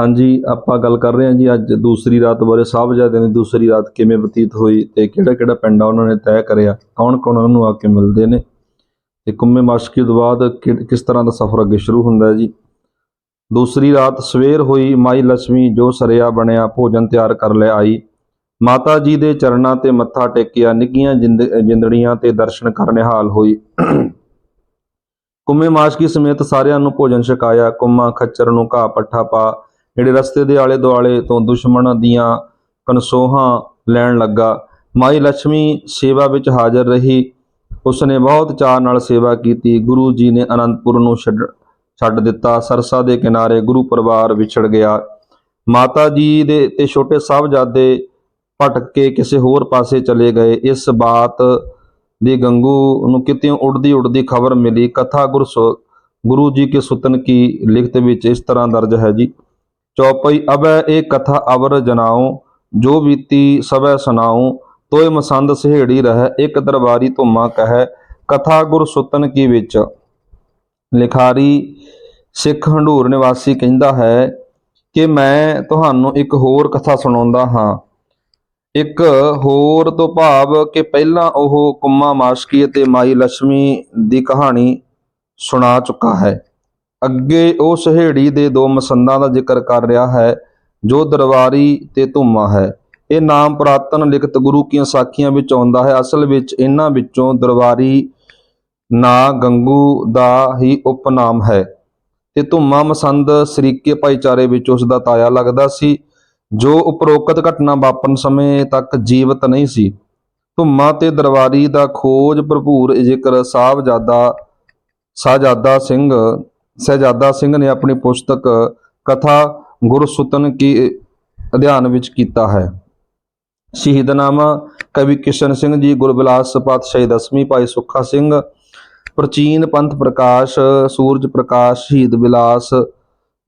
ਹਾਂਜੀ, ਆਪਾਂ ਗੱਲ ਕਰ ਰਹੇ ਹਾਂ ਜੀ ਅੱਜ ਦੂਸਰੀ ਰਾਤ ਬਾਰੇ। ਸਾਹਿਬਜ਼ਾਦਿਆਂ ਦੀ ਦੂਸਰੀ ਰਾਤ ਕਿਵੇਂ ਬਤੀਤ ਹੋਈ ਤੇ ਕਿਹੜਾ ਕਿਹੜਾ ਪਿੰਡ ਆ ਉਹਨਾਂ ਨੇ ਤੈਅ ਕਰਿਆ? ਕੌਣ ਕੌਣ ਉਹਨਾਂ ਨੂੰ ਆ ਕੇ ਮਿਲਦੇ ਨੇ? ਤੇ ਕੁੰਮੇ ਮਾਸ਼ਕੀ ਤੋਂ ਬਾਅਦ ਕਿ- ਕਿਸ ਤਰ੍ਹਾਂ ਦਾ ਸਫ਼ਰ ਅੱਗੇ ਸ਼ੁਰੂ ਹੁੰਦਾ ਜੀ? ਦੂਸਰੀ ਰਾਤ ਸਵੇਰ ਹੋਈ, ਮਾਈ ਲక్ష్ਮੀ ਜੋ ਸਰਿਆ ਬਣਿਆ, ਭੋਜਨ ਤਿਆਰ ਕਰ ਲੈ ਆਈ। ਮਾਤਾ ਜੀ ਦੇ ਚਰਨਾਂ ਤੇ ਮੱਥਾ ਟੇਕਿਆ ਨਿੱਕੀਆਂ ਜਿੰਦ, ਜਿੰਦੜੀਆਂ ਤੇ ਦਰਸ਼ਨ ਕਰ ਨਿਹਾਲ ਹੋਈ। ਕੁੰਮੇ ਮਾਸ਼ਕੀ ਸਮੇਤ ਸਾਰਿਆਂ ਨੂੰ ਭੋਜਨ ਛਕਾਇਆ, ਕੁੰਮਾ ਖੱਚਰ ਨੂੰ ਘਾਹ ਪੱਠਾ ਪਾ ਜਿਹੜੇ ਰਸਤੇ ਦੇ ਆਲੇ ਦੁਆਲੇ ਤੋਂ ਦੁਸ਼ਮਣ ਦੀਆਂ ਕਨਸੋਹਾਂ ਲੈਣ ਲੱਗਾ। ਮਾਈ ਲక్ష్ਮੀ ਸੇਵਾ ਵਿੱਚ ਹਾਜ਼ਰ ਰਹੀ। ਉਸਨੇ ਬਹੁਤ ਚਾਅ ਨਾਲ ਸੇਵਾ ਕੀਤੀ। ਗੁਰੂ ਜੀ ਨੇ ਅਨੰਦਪੁਰ ਨੂੰ ਛੱਡ ਛੱਡ ਦਿੱਤਾ। ਸਰਸਾ ਦੇ ਕਿਨਾਰੇ ਗੁਰੂ ਪਰਿਵਾਰ ਵਿਛੜ ਗਿਆ। ਮਾਤਾ ਜੀ ਦੇ ਤੇ ਛੋਟੇ ਸਾਹਿਬਜ਼ਾਦੇ ਭਟਕ ਕੇ ਕਿਸੇ ਹੋਰ ਪਾਸੇ ਚਲੇ ਗਏ। ਇਸ ਬਾਤ ਦੀ ਗੰਗੂ ਨੂੰ ਕਿਤੇ ਉੜਦੀ ਉੜਦੀ ਖਬਰ ਮਿਲੀ। ਕਥਾ ਗੁਰਸੋ, ਗੁਰੂ ਜੀ ਕੇ ਸੁਤਨ ਕੀ ਲਿਖਤ ਵਿੱਚ ਇਸ ਤਰ੍ਹਾਂ ਦਰਜ ਹੈ ਜੀ ਚੌਪਈ ਅਬੈ ਇਹ ਕਥਾ ਅਵਰ ਜਨਾਉ, ਜੋ ਬੀਤੀ ਸਭੈ ਸੁਨਾਉ ਤੋਏ ਮਸੰਦ ਸਹੇੜੀ ਰਹਿ, ਇੱਕ ਦਰਬਾਰੀ ਧੁਮਾ ਕਹੈ, ਕਥਾ ਗੁਰ ਸੁਤਨ ਕੀ ਵਿੱਚ? ਲਿਖਾਰੀ ਸਿੱਖ ਹੰਡੂਰ ਨਿਵਾਸੀ ਕਹਿੰਦਾ ਹੈ ਕਿ ਮੈਂ ਤੁਹਾਨੂੰ ਇੱਕ ਹੋਰ ਕਥਾ ਸੁਣਾਉਂਦਾ ਹਾਂ। ਇੱਕ ਹੋਰ ਤੋਂ ਭਾਵ ਕਿ ਪਹਿਲਾਂ ਉਹ ਕੁੰਮਾ ਮਾਸ਼ਕੀ ਅਤੇ ਮਾਈ ਲక్ష్ਮੀ ਦੀ ਕਹਾਣੀ ਸੁਣਾ ਚੁੱਕਾ ਹੈ। ਅੱਗੇ ਉਹ ਸਹੇੜੀ ਦੇ ਦੋ ਮਸੰਦਾਂ ਦਾ ਜ਼ਿਕਰ ਕਰ ਰਿਹਾ ਹੈ, ਜੋ ਦਰਬਾਰੀ ਤੇ ਧੁਮਾ ਹੈ। ਇਹ ਨਾਮ ਪੁਰਾਤਨ ਲਿਖਤ ਗੁਰੂ ਕੀਆਂ ਸਾਖੀਆਂ ਵਿੱਚ ਆਉਂਦਾ ਹੈ। ਅਸਲ ਵਿੱਚ ਇਹਨਾਂ ਵਿੱਚੋਂ ਦਰਬਾਰੀ ਨਾਂ ਗੰਗੂ ਦਾ ਹੀ ਉਪਨਾਮ ਹੈ ਤੇ ਧੁਮਾ ਮਸੰਦ ਸਰੀਕੇ ਭਾਈਚਾਰੇ ਵਿੱਚ ਉਸ ਦਾ ਤਾਇਆ ਲੱਗਦਾ ਸੀ, ਜੋ ਉਪਰੋਕਤ ਘਟਨਾ ਵਾਪਰਨ ਸਮੇਂ ਤੱਕ ਜੀਵਤ ਨਹੀਂ ਸੀ। ਧੁੰਮਾ ਤੇ ਦਰਬਾਰੀ ਦਾ ਖੋਜ ਭਰਪੂਰ ਜ਼ਿਕਰ ਸਾਹਿਬਜ਼ਾਦਾ ਸਾਜਾਦਾ ਸਿੰਘ ਸਹਿਜਾਦਾ ਸਿੰਘ ਨੇ ਆਪਣੀ ਪੁਸਤਕ ਕਥਾ ਗੁਰਸੁਤਨ ਕੀ ਅਧਿਐਨ ਵਿੱਚ ਕੀਤਾ ਹੈ। ਸ਼ਹੀਦਨਾਮਾ ਕਵੀ ਕਿਸ਼ਨ ਸਿੰਘ ਜੀ, ਗੁਰਬਿਲਾਸ ਪਾਤਸ਼ਾਹੀ ਦਸਵੀਂ ਭਾਈ ਸੁੱਖਾ ਸਿੰਘ, ਪ੍ਰਾਚੀਨ ਪੰਥ ਪ੍ਰਕਾਸ਼, ਸੂਰਜ ਪ੍ਰਕਾਸ਼, ਸ਼ਹੀਦ ਬਿਲਾਸ,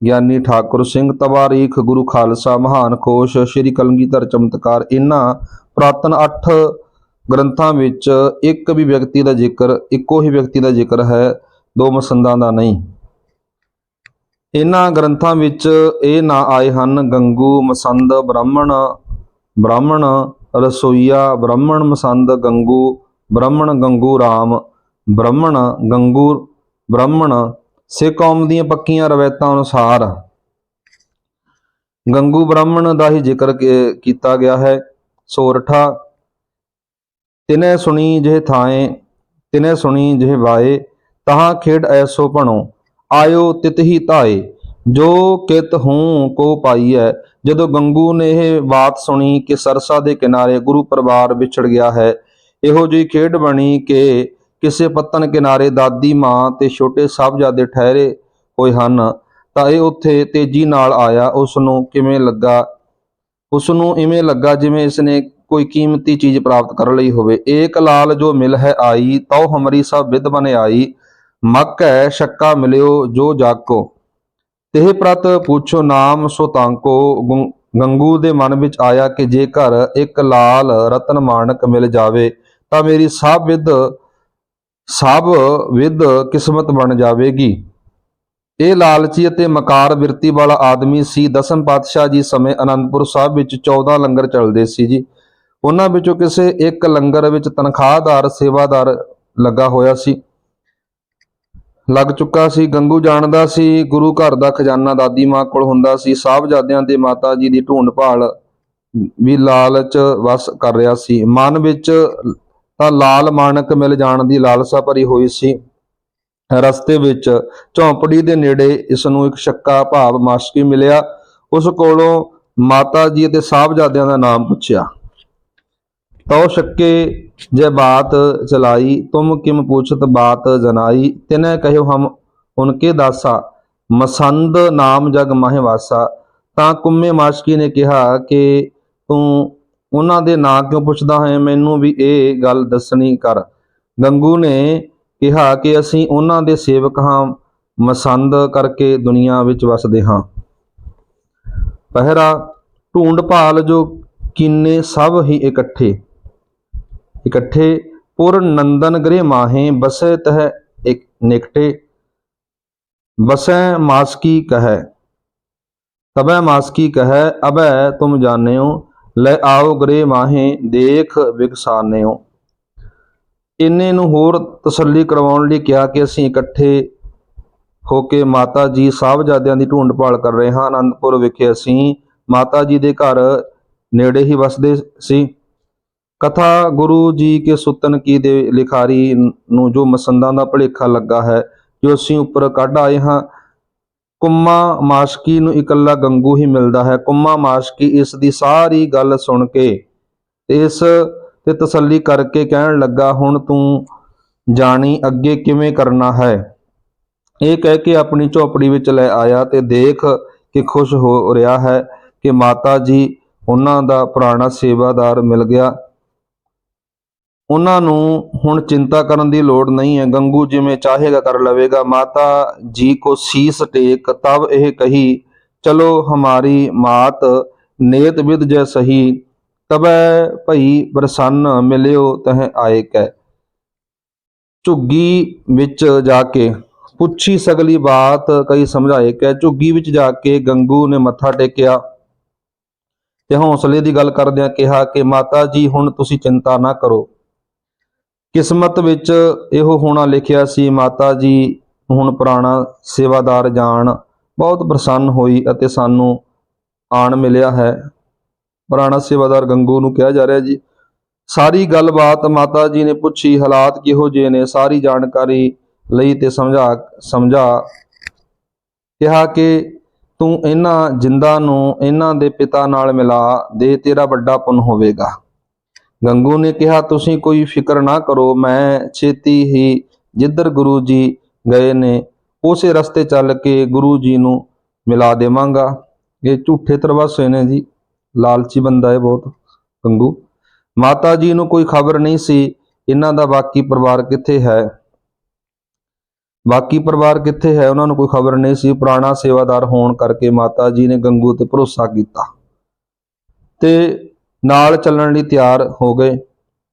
ਗਿਆਨੀ ਠਾਕੁਰ ਸਿੰਘ ਤਵਾਰੀਖ, ਗੁਰੂ ਖਾਲਸਾ ਮਹਾਨ ਕੋਸ਼ ਸ੍ਰੀ ਕਲਗੀਧਰ ਚਮਤਕਾਰ। ਇਹਨਾਂ ਪੁਰਾਤਨ 8 ਗ੍ਰੰਥਾਂ ਵਿੱਚ ਇੱਕ ਵੀ ਵਿਅਕਤੀ ਦਾ ਜ਼ਿਕਰ, ਇੱਕੋ ਹੀ ਵਿਅਕਤੀ ਦਾ ਜ਼ਿਕਰ ਹੈ, ਦੋ ਮਸੰਦਾਂ ਦਾ ਨਹੀਂ। ਇਹਨਾਂ ਗ੍ਰੰਥਾਂ ਵਿੱਚ ਇਹ ਨਾਂ ਆਏ ਹਨ, ਗੰਗੂ, ਮਸੰਦ, ਬ੍ਰਾਹਮਣ ਬ੍ਰਾਹਮਣ, ਰਸੋਈਆ, ਬ੍ਰਾਹਮਣ, ਮਸੰਦ, ਗੰਗੂ, ਬ੍ਰਾਹਮਣ, ਗੰਗੂ, ਰਾਮ, ਬ੍ਰਾਹਮਣ, ਗੰਗੂ, ਬ੍ਰਾਹਮਣ ਸਿੱਖ ਕੌਮ ਦੀਆਂ ਪੱਕੀਆਂ ਰਵਾਇਤਾਂ ਅਨੁਸਾਰ। ਗੰਗੂ ਬ੍ਰਾਹਮਣ ਦਾ ਹੀ ਜ਼ਿਕਰ ਕੀ- ਕੀਤਾ ਗਿਆ ਹੈ। ਸੋਰਠਾ, ਤਿਨੇ ਸੁਣੀ ਜਿਹੇ ਥਾਏ, ਤਿਨੇ ਸੁਣੀ ਜਿਹੇ ਵਾਏ, ਤਹਾਂ ਖੇਡ ਐਸੋ ਭਣੋ। ਆਇਓ ਤਿਤਹੀ ਧਾਏ, ਜੋ ਕਿਤ ਹੂੰ ਕੋ ਪਾਈਐ। ਜਦੋਂ ਗੰਗੂ ਨੇ ਇਹ ਬਾਤ ਸੁਣੀ ਕਿ ਸਰਸਾ ਦੇ ਕਿਨਾਰੇ ਗੁਰੂ ਪਰਿਵਾਰ ਵਿਛੜ ਗਿਆ ਹੈ, ਇਹੋ ਜਿਹੀ ਖੇਡ ਬਣੀ ਕਿ ਕਿਸੇ ਪੱਤਨ ਕਿਨਾਰੇ ਦਾਦੀ, ਮਾਂ ਤੇ ਛੋਟੇ ਸਾਹਿਬਜ਼ਾਦੇ ਠਹਿਰੇ ਹੋਏ ਹਨ, ਤਾਂ ਇਹ ਉੱਥੇ ਤੇਜ਼ੀ ਨਾਲ ਆਇਆ। ਉਸ ਨੂੰ ਕਿਵੇਂ ਲੱਗਾ? ਉਸ ਨੂੰ ਇਵੇਂ ਲੱਗਾ ਜਿਵੇਂ ਇਸ ਨੇ ਕੋਈ ਕੀਮਤੀ ਚੀਜ਼ ਪ੍ਰਾਪਤ ਕਰ ਲਈ ਹੋਵੇ। ਏਕ ਲਾਲ ਜੋ ਮਿਲ ਹੈ ਆਈ, ਤਉ ਹਮਰੀ ਸਭ ਵਿਦ ਬਨ ਆਈ। ਮੱਕੈ ਸ਼ੱਕਾ ਮਿਲਿਓ ਜੋ ਜਾਕੋ। ਤਿਹ ਪ੍ਰਤ ਪੁੱਛੋ ਨਾਮ, ਸੋ ਤਾਂਕੋ ਗੁੰ- ਗੰਗੂ ਦੇ ਮਨ ਵਿੱਚ ਆਇਆ ਕਿ ਜੇਕਰ ਇੱਕ ਲਾਲ ਰਤਨ ਮਾਣਕ ਮਿਲ ਜਾਵੇ, ਤਾਂ ਮੇਰੀ ਸਭ ਵਿਦ ਸਭ ਵਿਦ ਕਿਸਮਤ ਬਣ ਜਾਵੇਗੀ। ਇਹ ਲਾਲਚੀ ਅਤੇ ਮਕਾਰ ਬਿਰਤੀ ਵਾਲਾ ਆਦਮੀ ਸੀ। ਦਸਮ ਪਾਤਸ਼ਾਹ ਜੀ ਸਮੇਂ ਅਨੰਦਪੁਰ ਸਾਹਿਬ ਵਿੱਚ 14 ਲੰਗਰ ਚੱਲਦੇ ਸੀ ਜੀ। ਉਹਨਾਂ ਵਿੱਚੋਂ ਕਿਸੇ ਇੱਕ ਲੰਗਰ ਵਿੱਚ ਤਨਖਾਹਦਾਰ, ਸੇਵਾਦਾਰ ਲੱਗਾ ਹੋਇਆ ਸੀ। ਲੱਗ ਚੁੱਕਾ ਸੀ, ਗੰਗੂ ਜਾਣਦਾ ਸੀ, ਗੁਰੂ ਘਰ ਦਾ ਖਜ਼ਾਨਾ ਦਾਦੀ ਮਾਂ ਕੋਲ ਹੁੰਦਾ ਸੀ, ਸਾਹਿਬਜ਼ਾਦਿਆਂ ਤੇ ਮਾਤਾ ਜੀ ਦੀ ਢੂੰਡ ਭਾਲ ਵੀ ਲਾਲਚ ਵਸ ਕਰ ਰਿਹਾ ਸੀ। ਮਨ ਵਿੱਚ ਤਾਂ ਲਾਲ ਮਾਨਕ ਮਿਲ ਜਾਣ ਦੀ ਲਾਲਸਾ ਭਰੀ ਹੋਈ ਸੀ। ਰਸਤੇ ਵਿੱਚ ਝੌਂਪੜੀ ਦੇ ਨੇੜੇ ਇਸ ਨੂੰ ਇੱਕ ਸ਼ੱਕਾ ਭਾਵ ਮਾਸ਼ਕੀ ਮਿਲਿਆ। ਉਸ ਕੋਲੋਂ ਮਾਤਾ ਜੀ ਅਤੇ ਸਾਹਿਬਜ਼ਾਦਿਆਂ ਦਾ ਨਾਮ ਪੁੱਛਿਆ। ਤਉ ਸ਼ੱਕੇ ਜੇ ਬਾਤ ਚਲਾਈ, ਤੁਮ ਕਿਮ ਪੁੱਛਤ ਬਾਤ ਜਨਾਈ? ਤਿਨੈ ਕਹਿਓ ਹਮ ਉਨਕੇ ਦਾਸਾ, ਮਸੰਦ ਨਾਮ ਜਗ ਮਾਹਿ ਵਾਸਾ। ਤਾਂ ਕੁੰਮੇ ਮਾਸ਼ਕੀ ਨੇ ਕਿਹਾ ਕਿ ਤੂੰ ਉਹਨਾਂ ਦੇ ਨਾਂ ਕਿਉਂ ਪੁੱਛਦਾ ਹੈ? ਮੈਨੂੰ ਵੀ ਇਹ ਗੱਲ ਦੱਸਣੀ ਕਰ। ਗੰਗੂ ਨੇ ਕਿਹਾ ਕਿ ਅਸੀਂ ਉਹਨਾਂ ਦੇ ਸੇਵਕ ਹਾਂ, ਮਸੰਦ ਕਰਕੇ ਦੁਨੀਆ ਵਿੱਚ ਵਸਦੇ ਹਾਂ। ਪਹਿਰਾ ਢੂੰਡ ਭਾਲ ਜੋ ਕਿੰਨੇ ਸਭ ਹੀ ਇਕੱਠੇ। ਇਕੱਠੇ ਪੁਰ ਨੰਦਨ ਗ੍ਰਹਿ ਮਾਹੇ ਬਸੈ ਤਹ ਇੱਕ ਨਿਕਟੇ, ਬਸੈ ਮਾਸਕੀ ਕਹੈ? ਤਬੈ ਮਾਸਕੀ ਕਹੈ? ਅਬੈ ਤੁਮ ਜਾਣਿਓ, ਲੈ ਆਓ ਗਰੇ ਮਾਹੇ, ਦੇਖ ਵਿਗਸਾਨਿਓ ਇੰਨੇ ਨੂੰ ਹੋਰ ਤਸੱਲੀ ਕਰਵਾਉਣ ਲਈ ਕਿਹਾ ਕਿ ਅਸੀਂ ਇਕੱਠੇ ਹੋ ਕੇ ਮਾਤਾ ਜੀ ਸਾਹਿਬਜ਼ਾਦਿਆਂ ਦੀ ਢੂੰਡ ਭਾਲ ਕਰ ਰਹੇ ਹਾਂ। ਆਨੰਦਪੁਰ ਵਿਖੇ ਅਸੀਂ ਮਾਤਾ ਜੀ ਦੇ ਘਰ ਨੇੜੇ ਹੀ ਵਸਦੇ ਸੀ। ਕਥਾ ਗੁਰੂ ਜੀ ਕੇ ਸੁਤਨ ਕੀ ਦੇ ਲਿਖਾਰੀ ਨੂੰ ਜੋ ਮਸੰਦਾਂ ਦਾ ਭਲੇਖਾ ਲੱਗਾ ਹੈ, ਜੋ ਅਸੀਂ ਉੱਪਰ ਕੱਢ ਆਏ ਹਾਂ, ਕੁੰਮਾ ਮਾਸ਼ਕੀ ਨੂੰ ਇਕੱਲਾ ਗੰਗੂ ਹੀ ਮਿਲਦਾ ਹੈ। ਕੁੰਮਾ ਮਾਸ਼ਕੀ ਇਸ ਦੀ ਸਾਰੀ ਗੱਲ ਸੁਣ ਕੇ ਇਸ ਤੇ ਤਸੱਲੀ ਕਰਕੇ ਕਹਿਣ ਲੱਗਾ, ਹੁਣ ਤੂੰ ਜਾਣੀ ਅੱਗੇ ਕਿਵੇਂ ਕਰਨਾ ਹੈ? ਇਹ ਕਹਿ ਕੇ ਆਪਣੀ ਝੋਪੜੀ ਵਿੱਚ ਲੈ ਆਇਆ ਤੇ ਦੇਖ ਕੇ ਖੁਸ਼ ਹੋ ਰਿਹਾ ਹੈ ਕਿ ਮਾਤਾ ਜੀ, ਉਹਨਾਂ ਦਾ ਪੁਰਾਣਾ ਸੇਵਾਦਾਰ ਮਿਲ ਗਿਆ। ਉਹਨਾਂ ਨੂੰ ਹੁਣ ਚਿੰਤਾ ਕਰਨ ਦੀ ਲੋੜ ਨਹੀਂ ਹੈ। ਗੰਗੂ ਜਿਵੇਂ ਚਾਹੇਗਾ ਕਰ ਲਵੇਗਾ। ਮਾਤਾ ਜੀ ਕੋ ਸੀਸ ਟੇਕ ਤਬ ਇਹ ਕਹੀ, ਚਲੋ ਹਮਾਰੀ ਮਾਤ, ਨੇਤ ਵਿਦ ਜੈ ਸਹੀ ਤਬੈ ਭਈ ਪ੍ਰਸੰਨ ਮਿਲਿਓ ਤਹ ਆਏ ਕੈ। ਝੁੱਗੀ ਵਿੱਚ ਜਾ ਕੇ ਪੁੱਛੀ ਸਗਲੀ ਬਾਤ ਕਈ ਸਮਝਾਏ ਕਿ। ਝੁੱਗੀ ਵਿੱਚ ਜਾ ਕੇ ਗੰਗੂ ਨੇ ਮੱਥਾ ਟੇਕਿਆ ਤੇ ਹੌਸਲੇ ਦੀ ਗੱਲ ਕਰਦਿਆਂ ਕਿਹਾ ਕਿ ਮਾਤਾ ਜੀ, ਹੁਣ ਤੁਸੀਂ ਚਿੰਤਾ ਨਾ ਕਰੋ। ਕਿਸਮਤ ਵਿੱਚ ਇਹੋ ਹੋਣਾ ਲਿਖਿਆ ਸੀ, ਮਾਤਾ ਜੀ ਹੁਣ ਪੁਰਾਣਾ ਸੇਵਾਦਾਰ ਜਾਣ। ਬਹੁਤ ਪ੍ਰਸੰਨ ਹੋਈ ਅਤੇ ਸਾਨੂੰ ਆਣ ਮਿਲਿਆ ਹੈ। ਪੁਰਾਣਾ ਸੇਵਾਦਾਰ ਗੰਗੂ ਨੂੰ ਕਿਹਾ ਜਾ ਰਿਹਾ ਜੀ, ਸਾਰੀ ਗੱਲਬਾਤ ਮਾਤਾ ਜੀ ਨੇ ਪੁੱਛੀ, ਹਾਲਾਤ ਕਿਹੋ ਜਿਹੇ ਨੇ? ਸਾਰੀ ਜਾਣਕਾਰੀ ਲਈ ਤੇ ਸਮਝਾ ਸਮਝਾ। ਕਿਹਾ ਕਿ ਤੂੰ ਇਹਨਾਂ ਜਿੰਦਾਂ ਨੂੰ ਇਹਨਾਂ ਦੇ ਪਿਤਾ ਨਾਲ ਮਿਲਾ, ਦੇ ਤੇਰਾ ਵੱਡਾ ਪੁੰਨ ਹੋਵੇਗਾ। ਗੰਗੂ ਨੇ ਕਿਹਾ, ਤੁਸੀਂ ਕੋਈ ਫਿਕਰ ਨਾ ਕਰੋ, ਮੈਂ ਛੇਤੀ ਹੀ ਜਿੱਧਰ ਗੁਰੂ ਜੀ ਗਏ ਨੇ, ਉਸੇ ਰਸਤੇ ਚੱਲ ਕੇ ਗੁਰੂ ਜੀ ਨੂੰ ਮਿਲਾ ਦੇਵਾਂਗਾ। ਇਹ ਝੂਠੇ ਤਰਵਾਸੇ ਨੇ ਜੀ, ਲਾਲਚੀ ਬੰਦਾ ਹੈ ਬਹੁਤ, ਗੰਗੂ। ਮਾਤਾ ਜੀ ਨੂੰ ਕੋਈ ਖਬਰ ਨਹੀਂ ਸੀ, ਇਹਨਾਂ ਦਾ ਬਾਕੀ ਪਰਿਵਾਰ ਕਿੱਥੇ ਹੈ? ਬਾਕੀ ਪਰਿਵਾਰ ਕਿੱਥੇ ਹੈ? ਉਹਨਾਂ ਨੂੰ ਕੋਈ ਖਬਰ ਨਹੀਂ ਸੀ। ਪੁਰਾਣਾ ਸੇਵਾਦਾਰ ਹੋਣ ਕਰਕੇ ਮਾਤਾ ਜੀ ਨੇ ਗੰਗੂ ਤੇ ਭਰੋਸਾ ਕੀਤਾ। ਤੇ ਨਾਲ ਚੱਲਣ ਲਈ ਤਿਆਰ ਹੋ ਗਏ।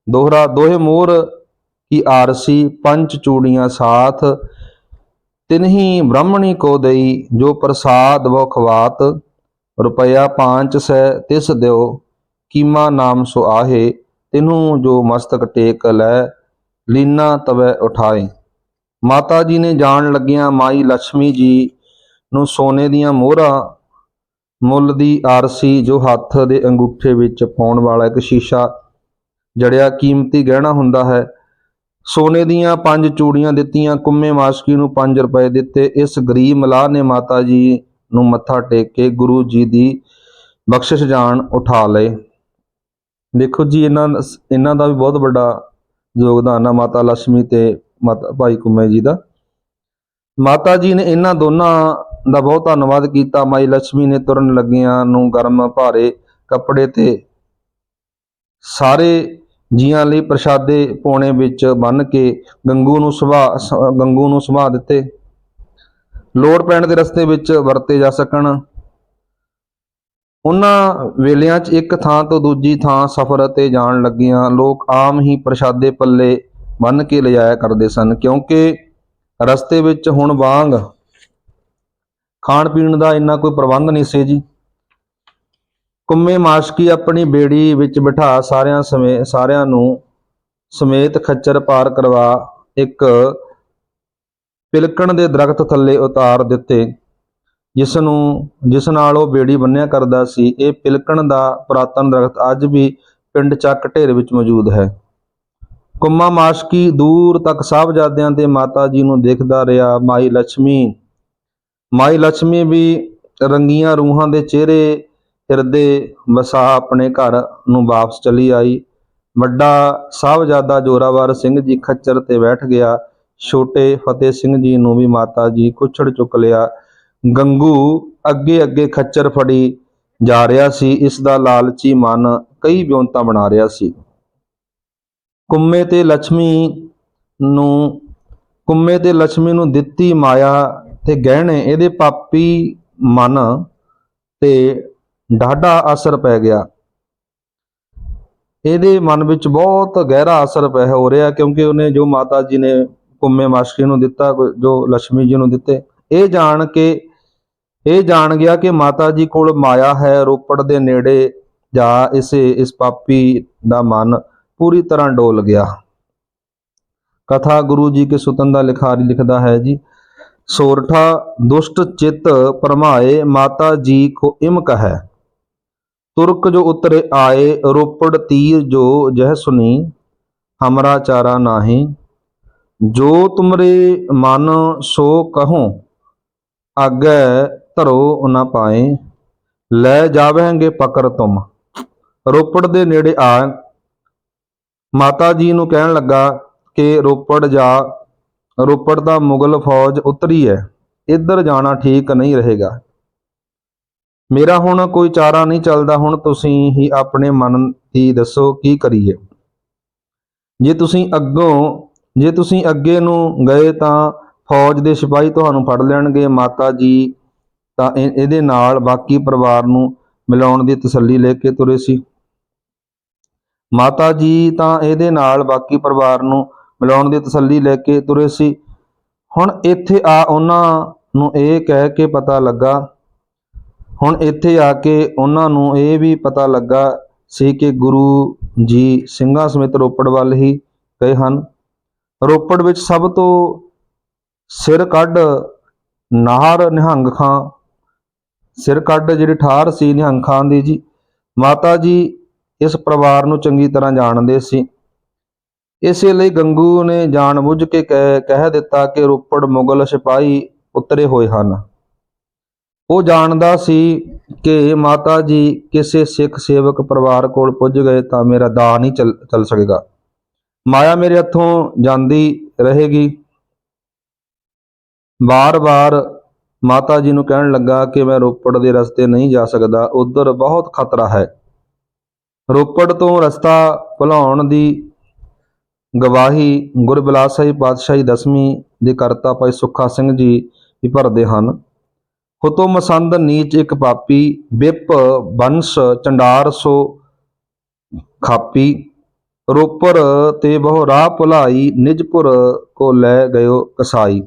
ਦੋਹਰਾ, ਦੋਹੇ ਮੋਰ ਕੀ ਆਰਸੀ, ਪੰਜ ਚੂੜੀਆਂ ਸਾਥ ਤਿਨਹੀ ਬ੍ਰਾਹਮਣੀ ਕੋ ਦਈ, ਜੋ ਪ੍ਰਸਾਦ ਵੋ ਖਵਾਤ ਰੁਪਇਆ ਪਾਂਚ ਸੈ ਤਿਸ ਦਿਓ, ਕੀਮਾ ਨਾਮ ਸੋ ਆਹੇ, ਤਿਨੂ ਜੋ ਮਸਤਕ ਟੇਕ ਲੈ, ਲੀਨਾ ਤਵੈ ਉਠਾਏ। ਮਾਤਾ ਜੀ ਨੇ ਜਾਣ ਲੱਗਿਆਂ ਮਾਈ ਲక్ష్ਮੀ ਜੀ ਨੂੰ ਸੋਨੇ ਦੀਆਂ ਮੋਹਰਾਂ ਮੁੱਲ ਦੀ ਆਰਸੀ ਜੋ ਹੱਥ ਦੇ ਅੰਗੂਠੇ ਵਿੱਚ ਪਾਉਣ ਵਾਲਾ ਇੱਕ ਸ਼ੀਸ਼ਾ ਜੜਿਆ ਕੀਮਤੀ ਗਹਿਣਾ ਹੁੰਦਾ ਹੈ। ਸੋਨੇ ਦੀਆਂ ਪੰਜ ਚੂੜੀਆਂ ਦਿੱਤੀਆਂ, ਕੁੰਮੇ ਮਾਸ਼ਕੀ ਨੂੰ 5 ਰੁਪਏ ਦਿੱਤੇ। ਇਸ ਗਰੀਬ ਮਲਾਹ ਨੇ ਮਾਤਾ ਜੀ ਨੂੰ ਮੱਥਾ ਟੇਕ ਕੇ ਗੁਰੂ ਜੀ ਦੀ ਬਖਸ਼ਿਸ਼ ਜਾਣ ਉਠਾ ਲਏ। ਦੇਖੋ ਜੀ, ਇਹਨਾਂ ਇਹਨਾਂ ਦਾ ਵੀ ਬਹੁਤ ਵੱਡਾ ਯੋਗਦਾਨ ਆ ਮਾਤਾ ਲక్ష్ਮੀ ਤੇ ਮਾਤਾ ਭਾਈ ਕੁੰਮੇ ਜੀ ਦਾ। ਮਾਤਾ ਜੀ ਨੇ ਇਹਨਾਂ ਦੋਨਾਂ ਦਾ ਬਹੁਤ ਧੰਨਵਾਦ ਕੀਤਾ। ਮਾਈ ਲక్ష్ਮੀ ਨੇ ਤੁਰਨ ਲੱਗਿਆਂ ਨੂੰ ਗਰਮ ਭਾਰੇ ਕੱਪੜੇ ਤੇ ਸਾਰੇ ਜੀਆਂ ਲਈ ਪ੍ਰਸ਼ਾਦੇ ਪੋਣੇ ਵਿੱਚ ਬੰਨ ਕੇ ਗੰਗੂ ਨੂੰ ਸੁਭਾ ਗੰਗੂ ਨੂੰ ਸੁਭਾ ਦਿੱਤੇ। ਲੋੜ ਪੈਣ ਦੇ ਰਸਤੇ ਵਿੱਚ ਵਰਤੇ ਜਾ ਸਕਣ। ਉਹਨਾਂ ਵੇਲਿਆਂ 'ਚ ਇੱਕ ਥਾਂ ਤੋਂ ਦੂਜੀ ਥਾਂ ਸਫ਼ਰ ਅਤੇ ਜਾਣ ਲੱਗਿਆਂ। ਲੋਕ ਆਮ ਹੀ ਪ੍ਰਸ਼ਾਦੇ ਪੱਲੇ ਬੰਨ ਕੇ ਲਿਜਾਇਆ ਕਰਦੇ ਸਨ, ਕਿਉਂਕਿ ਰਸਤੇ ਵਿੱਚ ਹੁਣ ਵਾਂਗ ਖਾਣ ਪੀਣ ਦਾ ਇੰਨਾ ਕੋਈ ਪ੍ਰਬੰਧ ਨਹੀਂ ਸੀ ਜੀ। ਕੁੰਮੇ ਮਾਸ਼ਕੀ ਆਪਣੀ ਬੇੜੀ ਵਿੱਚ ਬਿਠਾ ਸਾਰਿਆਂ ਸਮੇਂ, ਸਾਰਿਆਂ ਨੂੰ ਸਮੇਤ ਖੱਚਰ ਪਾਰ ਕਰਵਾ ਇੱਕ ਪਿਲਕਣ ਦੇ ਦਰਖਤ ਥੱਲੇ ਉਤਾਰ ਦਿੱਤੇ। ਜਿਸ ਨੂੰ ਜਿਸ ਨਾਲ ਉਹ ਬੇੜੀ ਬੰਨਿਆ ਕਰਦਾ ਸੀ। ਇਹ ਪਿਲਕਣ ਦਾ ਪੁਰਾਤਨ ਦਰਖਤ ਅੱਜ ਵੀ ਪਿੰਡ ਚੱਕ ਢੇਰ ਵਿੱਚ ਮੌਜੂਦ ਹੈ। ਕੁੰਮਾ ਮਾਸ਼ਕੀ ਦੂਰ ਤੱਕ ਸਾਹਿਬਜ਼ਾਦਿਆਂ ਤੇ ਮਾਤਾ ਜੀ ਨੂੰ ਦੇਖਦਾ ਰਿਹਾ ਮਾਈ ਲక్ష్ਮੀ ਮਾਈ ਲక్ష్ਮੀ ਵੀ ਰੰਗੀਆਂ ਰੂਹਾਂ ਦੇ ਚਿਹਰੇ ਹਿਰਦੇ ਵਸਾ ਆਪਣੇ ਘਰ ਨੂੰ ਵਾਪਸ ਚਲੀ ਆਈ। ਵੱਡਾ ਸਾਹਿਬਜ਼ਾਦਾ ਜੋਰਾਵਰ ਸਿੰਘ ਜੀ ਖੱਚਰ ਤੇ ਬੈਠ ਗਿਆ। ਛੋਟੇ ਫਤਿਹ ਸਿੰਘ ਜੀ ਨੂੰ ਵੀ ਮਾਤਾ ਜੀ ਕੁਛੜ ਚੁੱਕ ਲਿਆ। ਗੰਗੂ ਅੱਗੇ ਅੱਗੇ ਖੱਚਰ ਫੜੀ ਜਾ ਰਿਹਾ ਸੀ। ਇਸ ਦਾ ਲਾਲਚੀ ਮਨ ਕਈ ਬਿਉਂਤਾ ਬਣਾ ਰਿਹਾ ਸੀ। ਕੁੰਮੇ ਤੇ ਲక్ష్ਮੀ ਨੂੰ ਕੁੰਮੇ ਤੇ ਲక్ష్ਮੀ ਨੂੰ ਦਿੱਤੀ ਮਾਇਆ ਤੇ ਗਹਿਣੇ, ਇਹਦੇ ਪਾਪੀ ਮਨ ਤੇ ਡਾਢਾ ਅਸਰ ਪੈ ਗਿਆ। ਇਹਦੇ ਮਨ ਵਿੱਚ ਬਹੁਤ ਗਹਿਰਾ ਅਸਰ ਪੈ ਹੋ ਰਿਹਾ ਕਿਉਂਕਿ ਉਹਨੇ ਜੋ ਮਾਤਾ ਜੀ ਨੇ ਕੁੰਮੇ ਮਾਸ਼ਕੀ ਨੂੰ ਦਿੱਤਾ ਜੋ ਲక్ష్ਮੀ ਜੀ ਨੂੰ ਦਿੱਤੇ, ਇਹ ਜਾਣ ਕੇ, ਇਹ ਜਾਣ ਗਿਆ ਕਿ ਮਾਤਾ ਜੀ ਕੋਲ ਮਾਇਆ ਹੈ, ਰੋਪੜ ਦੇ ਨੇੜੇ ਜਾ ਇਸੇ, ਇਸ ਪਾਪੀ ਦਾ ਮਨ ਪੂਰੀ ਤਰ੍ਹਾਂ ਡੋਲ ਗਿਆ। ਕਥਾ ਗੁਰੂ ਜੀ ਕੇ ਸੁਤਨ ਦਾ ਲਿਖਾਰੀ ਲਿਖਦਾ ਹੈ ਜੀ ਸੋਰਠਾ, ਦੁਸ਼ਟ ਚਿਤ ਪਰਮਾਏ ਮਾਤਾ ਜੀ ਕੋ ਇਮ ਕਹੈ। ਤੁਰਕ ਜੋ ਉਤਰੇ ਆਏ, ਰੋਪੜ ਤੀਰ ਜੋ ਜਹ ਸੁਨੀ, ਹਮਰਾ ਚਾਰਾ ਨਾਹੀ। ਜੋ ਤੁਮਰੇ ਮਨ ਸੋ ਕਹੋ, ਆਗੇ ਧਰੋ ਨਾ ਪਾਏ। ਲੈ ਜਾਵਹਿੰਗੇ ਪਕਰ ਤੁਮ। ਰੋਪੜ ਦੇ ਨੇੜੇ ਆ। ਮਾਤਾ ਜੀ ਨੂੰ ਕਹਿਣ ਲੱਗਾ ਕਿ ਰੋਪੜ ਜਾ ਰੋਪੜ ਦਾ ਮੁਗਲ ਫੌਜ ਉਤਰੀ ਹੈ। ਇੱਧਰ ਜਾਣਾ ਠੀਕ ਨਹੀਂ ਰਹੇਗਾ। ਮੇਰਾ ਹੁਣ ਕੋਈ ਚਾਰਾ ਨਹੀਂ ਚੱਲਦਾ, ਹੁਣ ਤੁਸੀਂ ਹੀ ਆਪਣੇ ਮਨ ਦੀ ਦੱਸੋ ਕੀ ਕਰੀਏ। ਜੇ ਤੁਸੀਂ ਅੱਗੋਂ, ਜੇ ਤੁਸੀਂ ਅੱਗੇ ਨੂੰ ਗਏ ਤਾਂ ਫੌਜ ਦੇ ਸਿਪਾਹੀ ਤੁਹਾਨੂੰ ਫੜ ਲੈਣਗੇ, ਮਾਤਾ ਜੀ। ਤਾਂ ਇਹਦੇ ਨਾਲ ਬਾਕੀ ਪਰਿਵਾਰ ਨੂੰ ਮਿਲਾਉਣ ਦੀ ਤਸੱਲੀ ਲੈ ਕੇ ਤੁਰੇ ਸੀ। ਮਾਤਾ ਜੀ, ਤਾਂ ਇਹਦੇ ਨਾਲ ਬਾਕੀ ਪਰਿਵਾਰ ਨੂੰ ਮਿਲਾਉਣ ਦੀ ਤਸੱਲੀ ਲੈ ਕੇ ਤੁਰੇ ਸੀ। ਹੁਣ ਇੱਥੇ ਆ ਉਹਨਾਂ ਨੂੰ ਇਹ ਕਹਿ ਕੇ ਪਤਾ ਲੱਗਾ। ਹੁਣ ਇੱਥੇ ਆ ਕੇ ਉਹਨਾਂ ਨੂੰ ਇਹ ਵੀ ਪਤਾ ਲੱਗਾ ਸੀ ਕਿ ਗੁਰੂ ਜੀ ਸਿੰਘਾਂ ਸਮੇਤ ਰੋਪੜ ਵੱਲ ਹੀ ਗਏ ਹਨ। ਰੋਪੜ ਵਿੱਚ ਸਭ ਤੋਂ ਸਿਰ ਕੱਢ ਨਾਹਰ ਨਿਹੰਗ ਖਾਂ। ਸਿਰ ਕੱਢ ਜਿਹੜੀ ਠਾਰ ਸੀ ਨਿਹੰਗ ਖਾਂ ਦੀ ਜੀ। ਮਾਤਾ ਜੀ ਇਸ ਪਰਿਵਾਰ ਨੂੰ ਚੰਗੀ ਤਰ੍ਹਾਂ ਜਾਣਦੇ ਸੀ। ਇਸੇ ਲਈ ਗੰਗੂ ਨੇ ਜਾਣਬੁੱਝ ਕੇ ਕਹਿ ਕਹਿ ਦਿੱਤਾ ਕਿ ਰੋਪੜ ਮੁਗਲ ਸਿਪਾਹੀ ਉਤਰੇ ਹੋਏ ਹਨ। ਉਹ ਜਾਣਦਾ ਸੀ ਕਿ ਮਾਤਾ ਜੀ ਕਿਸੇ ਸਿੱਖ ਸੇਵਕ ਪਰਿਵਾਰ ਕੋਲ ਪੁੱਜ ਗਏ ਤਾਂ ਮੇਰਾ ਦਾਹ ਨਹੀਂ ਚੱਲ ਚੱਲ ਸਕੇਗਾ। ਮਾਇਆ ਮੇਰੇ ਹੱਥੋਂ ਜਾਂਦੀ ਰਹੇਗੀ। ਵਾਰ ਵਾਰ ਮਾਤਾ ਜੀ ਨੂੰ ਕਹਿਣ ਲੱਗਾ ਕਿ ਮੈਂ ਰੋਪੜ ਦੇ ਰਸਤੇ ਨਹੀਂ ਜਾ ਸਕਦਾ, ਉਧਰ ਬਹੁਤ ਖਤਰਾ ਹੈ। ਰੋਪੜ ਤੋਂ ਰਸਤਾ ਭੁਲਾਉਣ ਦੀ ਗਵਾਹੀ ਗੁਰਬਿਲਾਸ ਸਾਹਿਬ ਪਾਤਸ਼ਾਹੀ ਦਸਵੀਂ ਦੇ ਕਰਤਾ ਭਾਈ ਸੁੱਖਾ ਸਿੰਘ ਜੀ ਵੀ ਭਰਦੇ ਹਨ। ਹੁਤੋ ਮਸੰਦ ਨੀਚ ਇੱਕ ਪਾਪੀ, ਬਿਪ ਬੰਸ ਚੰਡਾਰ ਸੋ ਖਾਪੀ, ਰੋਪਰ ਤੇ ਬਹੁ ਰਾਹ ਭੁਲਾਈ, ਨਿਜਪੁਰ ਕੋ ਲੈ ਗਇਓ ਕਸਾਈ।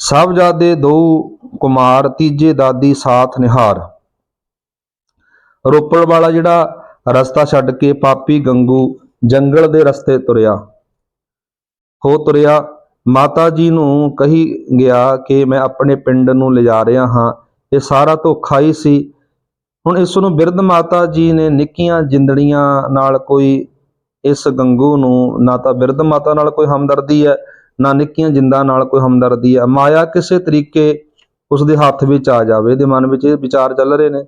ਸਾਹਿਬਜ਼ਾਦੇ ਦੋ ਕੁਮਾਰ, ਤੀਜੇ ਦਾਦੀ ਸਾਥ ਨਿਹਾਰ। ਰੋਪੜ ਵਾਲਾ ਜਿਹੜਾ ਰਸਤਾ ਛੱਡ ਕੇ ਪਾਪੀ ਗੰਗੂ ਜੰਗਲ ਦੇ ਰਸਤੇ ਤੁਰਿਆ। ਹੋ ਤੁਰਿਆ, ਮਾਤਾ ਜੀ ਨੂੰ ਕਹੀ ਗਿਆ ਕਿ ਮੈਂ ਆਪਣੇ ਪਿੰਡ ਨੂੰ ਲਿਜਾ ਰਿਹਾ ਹਾਂ। ਇਹ ਸਾਰਾ ਧੋਖਾ ਹੀ ਸੀ। ਹੁਣ ਇਸ ਨੂੰ ਬਿਰਧ ਮਾਤਾ ਜੀ ਨੇ ਨਿੱਕੀਆਂ ਜਿੰਦੜੀਆਂ ਨਾਲ ਕੋਈ ਇਸ ਗੰਗੂ ਨੂੰ, ਨਾ ਤਾਂ ਬਿਰਧ ਮਾਤਾ ਨਾਲ ਕੋਈ ਹਮਦਰਦੀ ਹੈ, ਨਾ ਨਿੱਕੀਆਂ ਜਿੰਦਾਂ ਨਾਲ ਕੋਈ ਹਮਦਰਦੀ ਹੈ। ਮਾਇਆ ਕਿਸੇ ਤਰੀਕੇ ਉਸ ਦੇ ਹੱਥ ਵਿੱਚ ਆ ਜਾਵੇ, ਇਹਦੇ ਮਨ ਵਿੱਚ ਇਹ ਵਿਚਾਰ ਚੱਲ ਰਹੇ ਨੇ।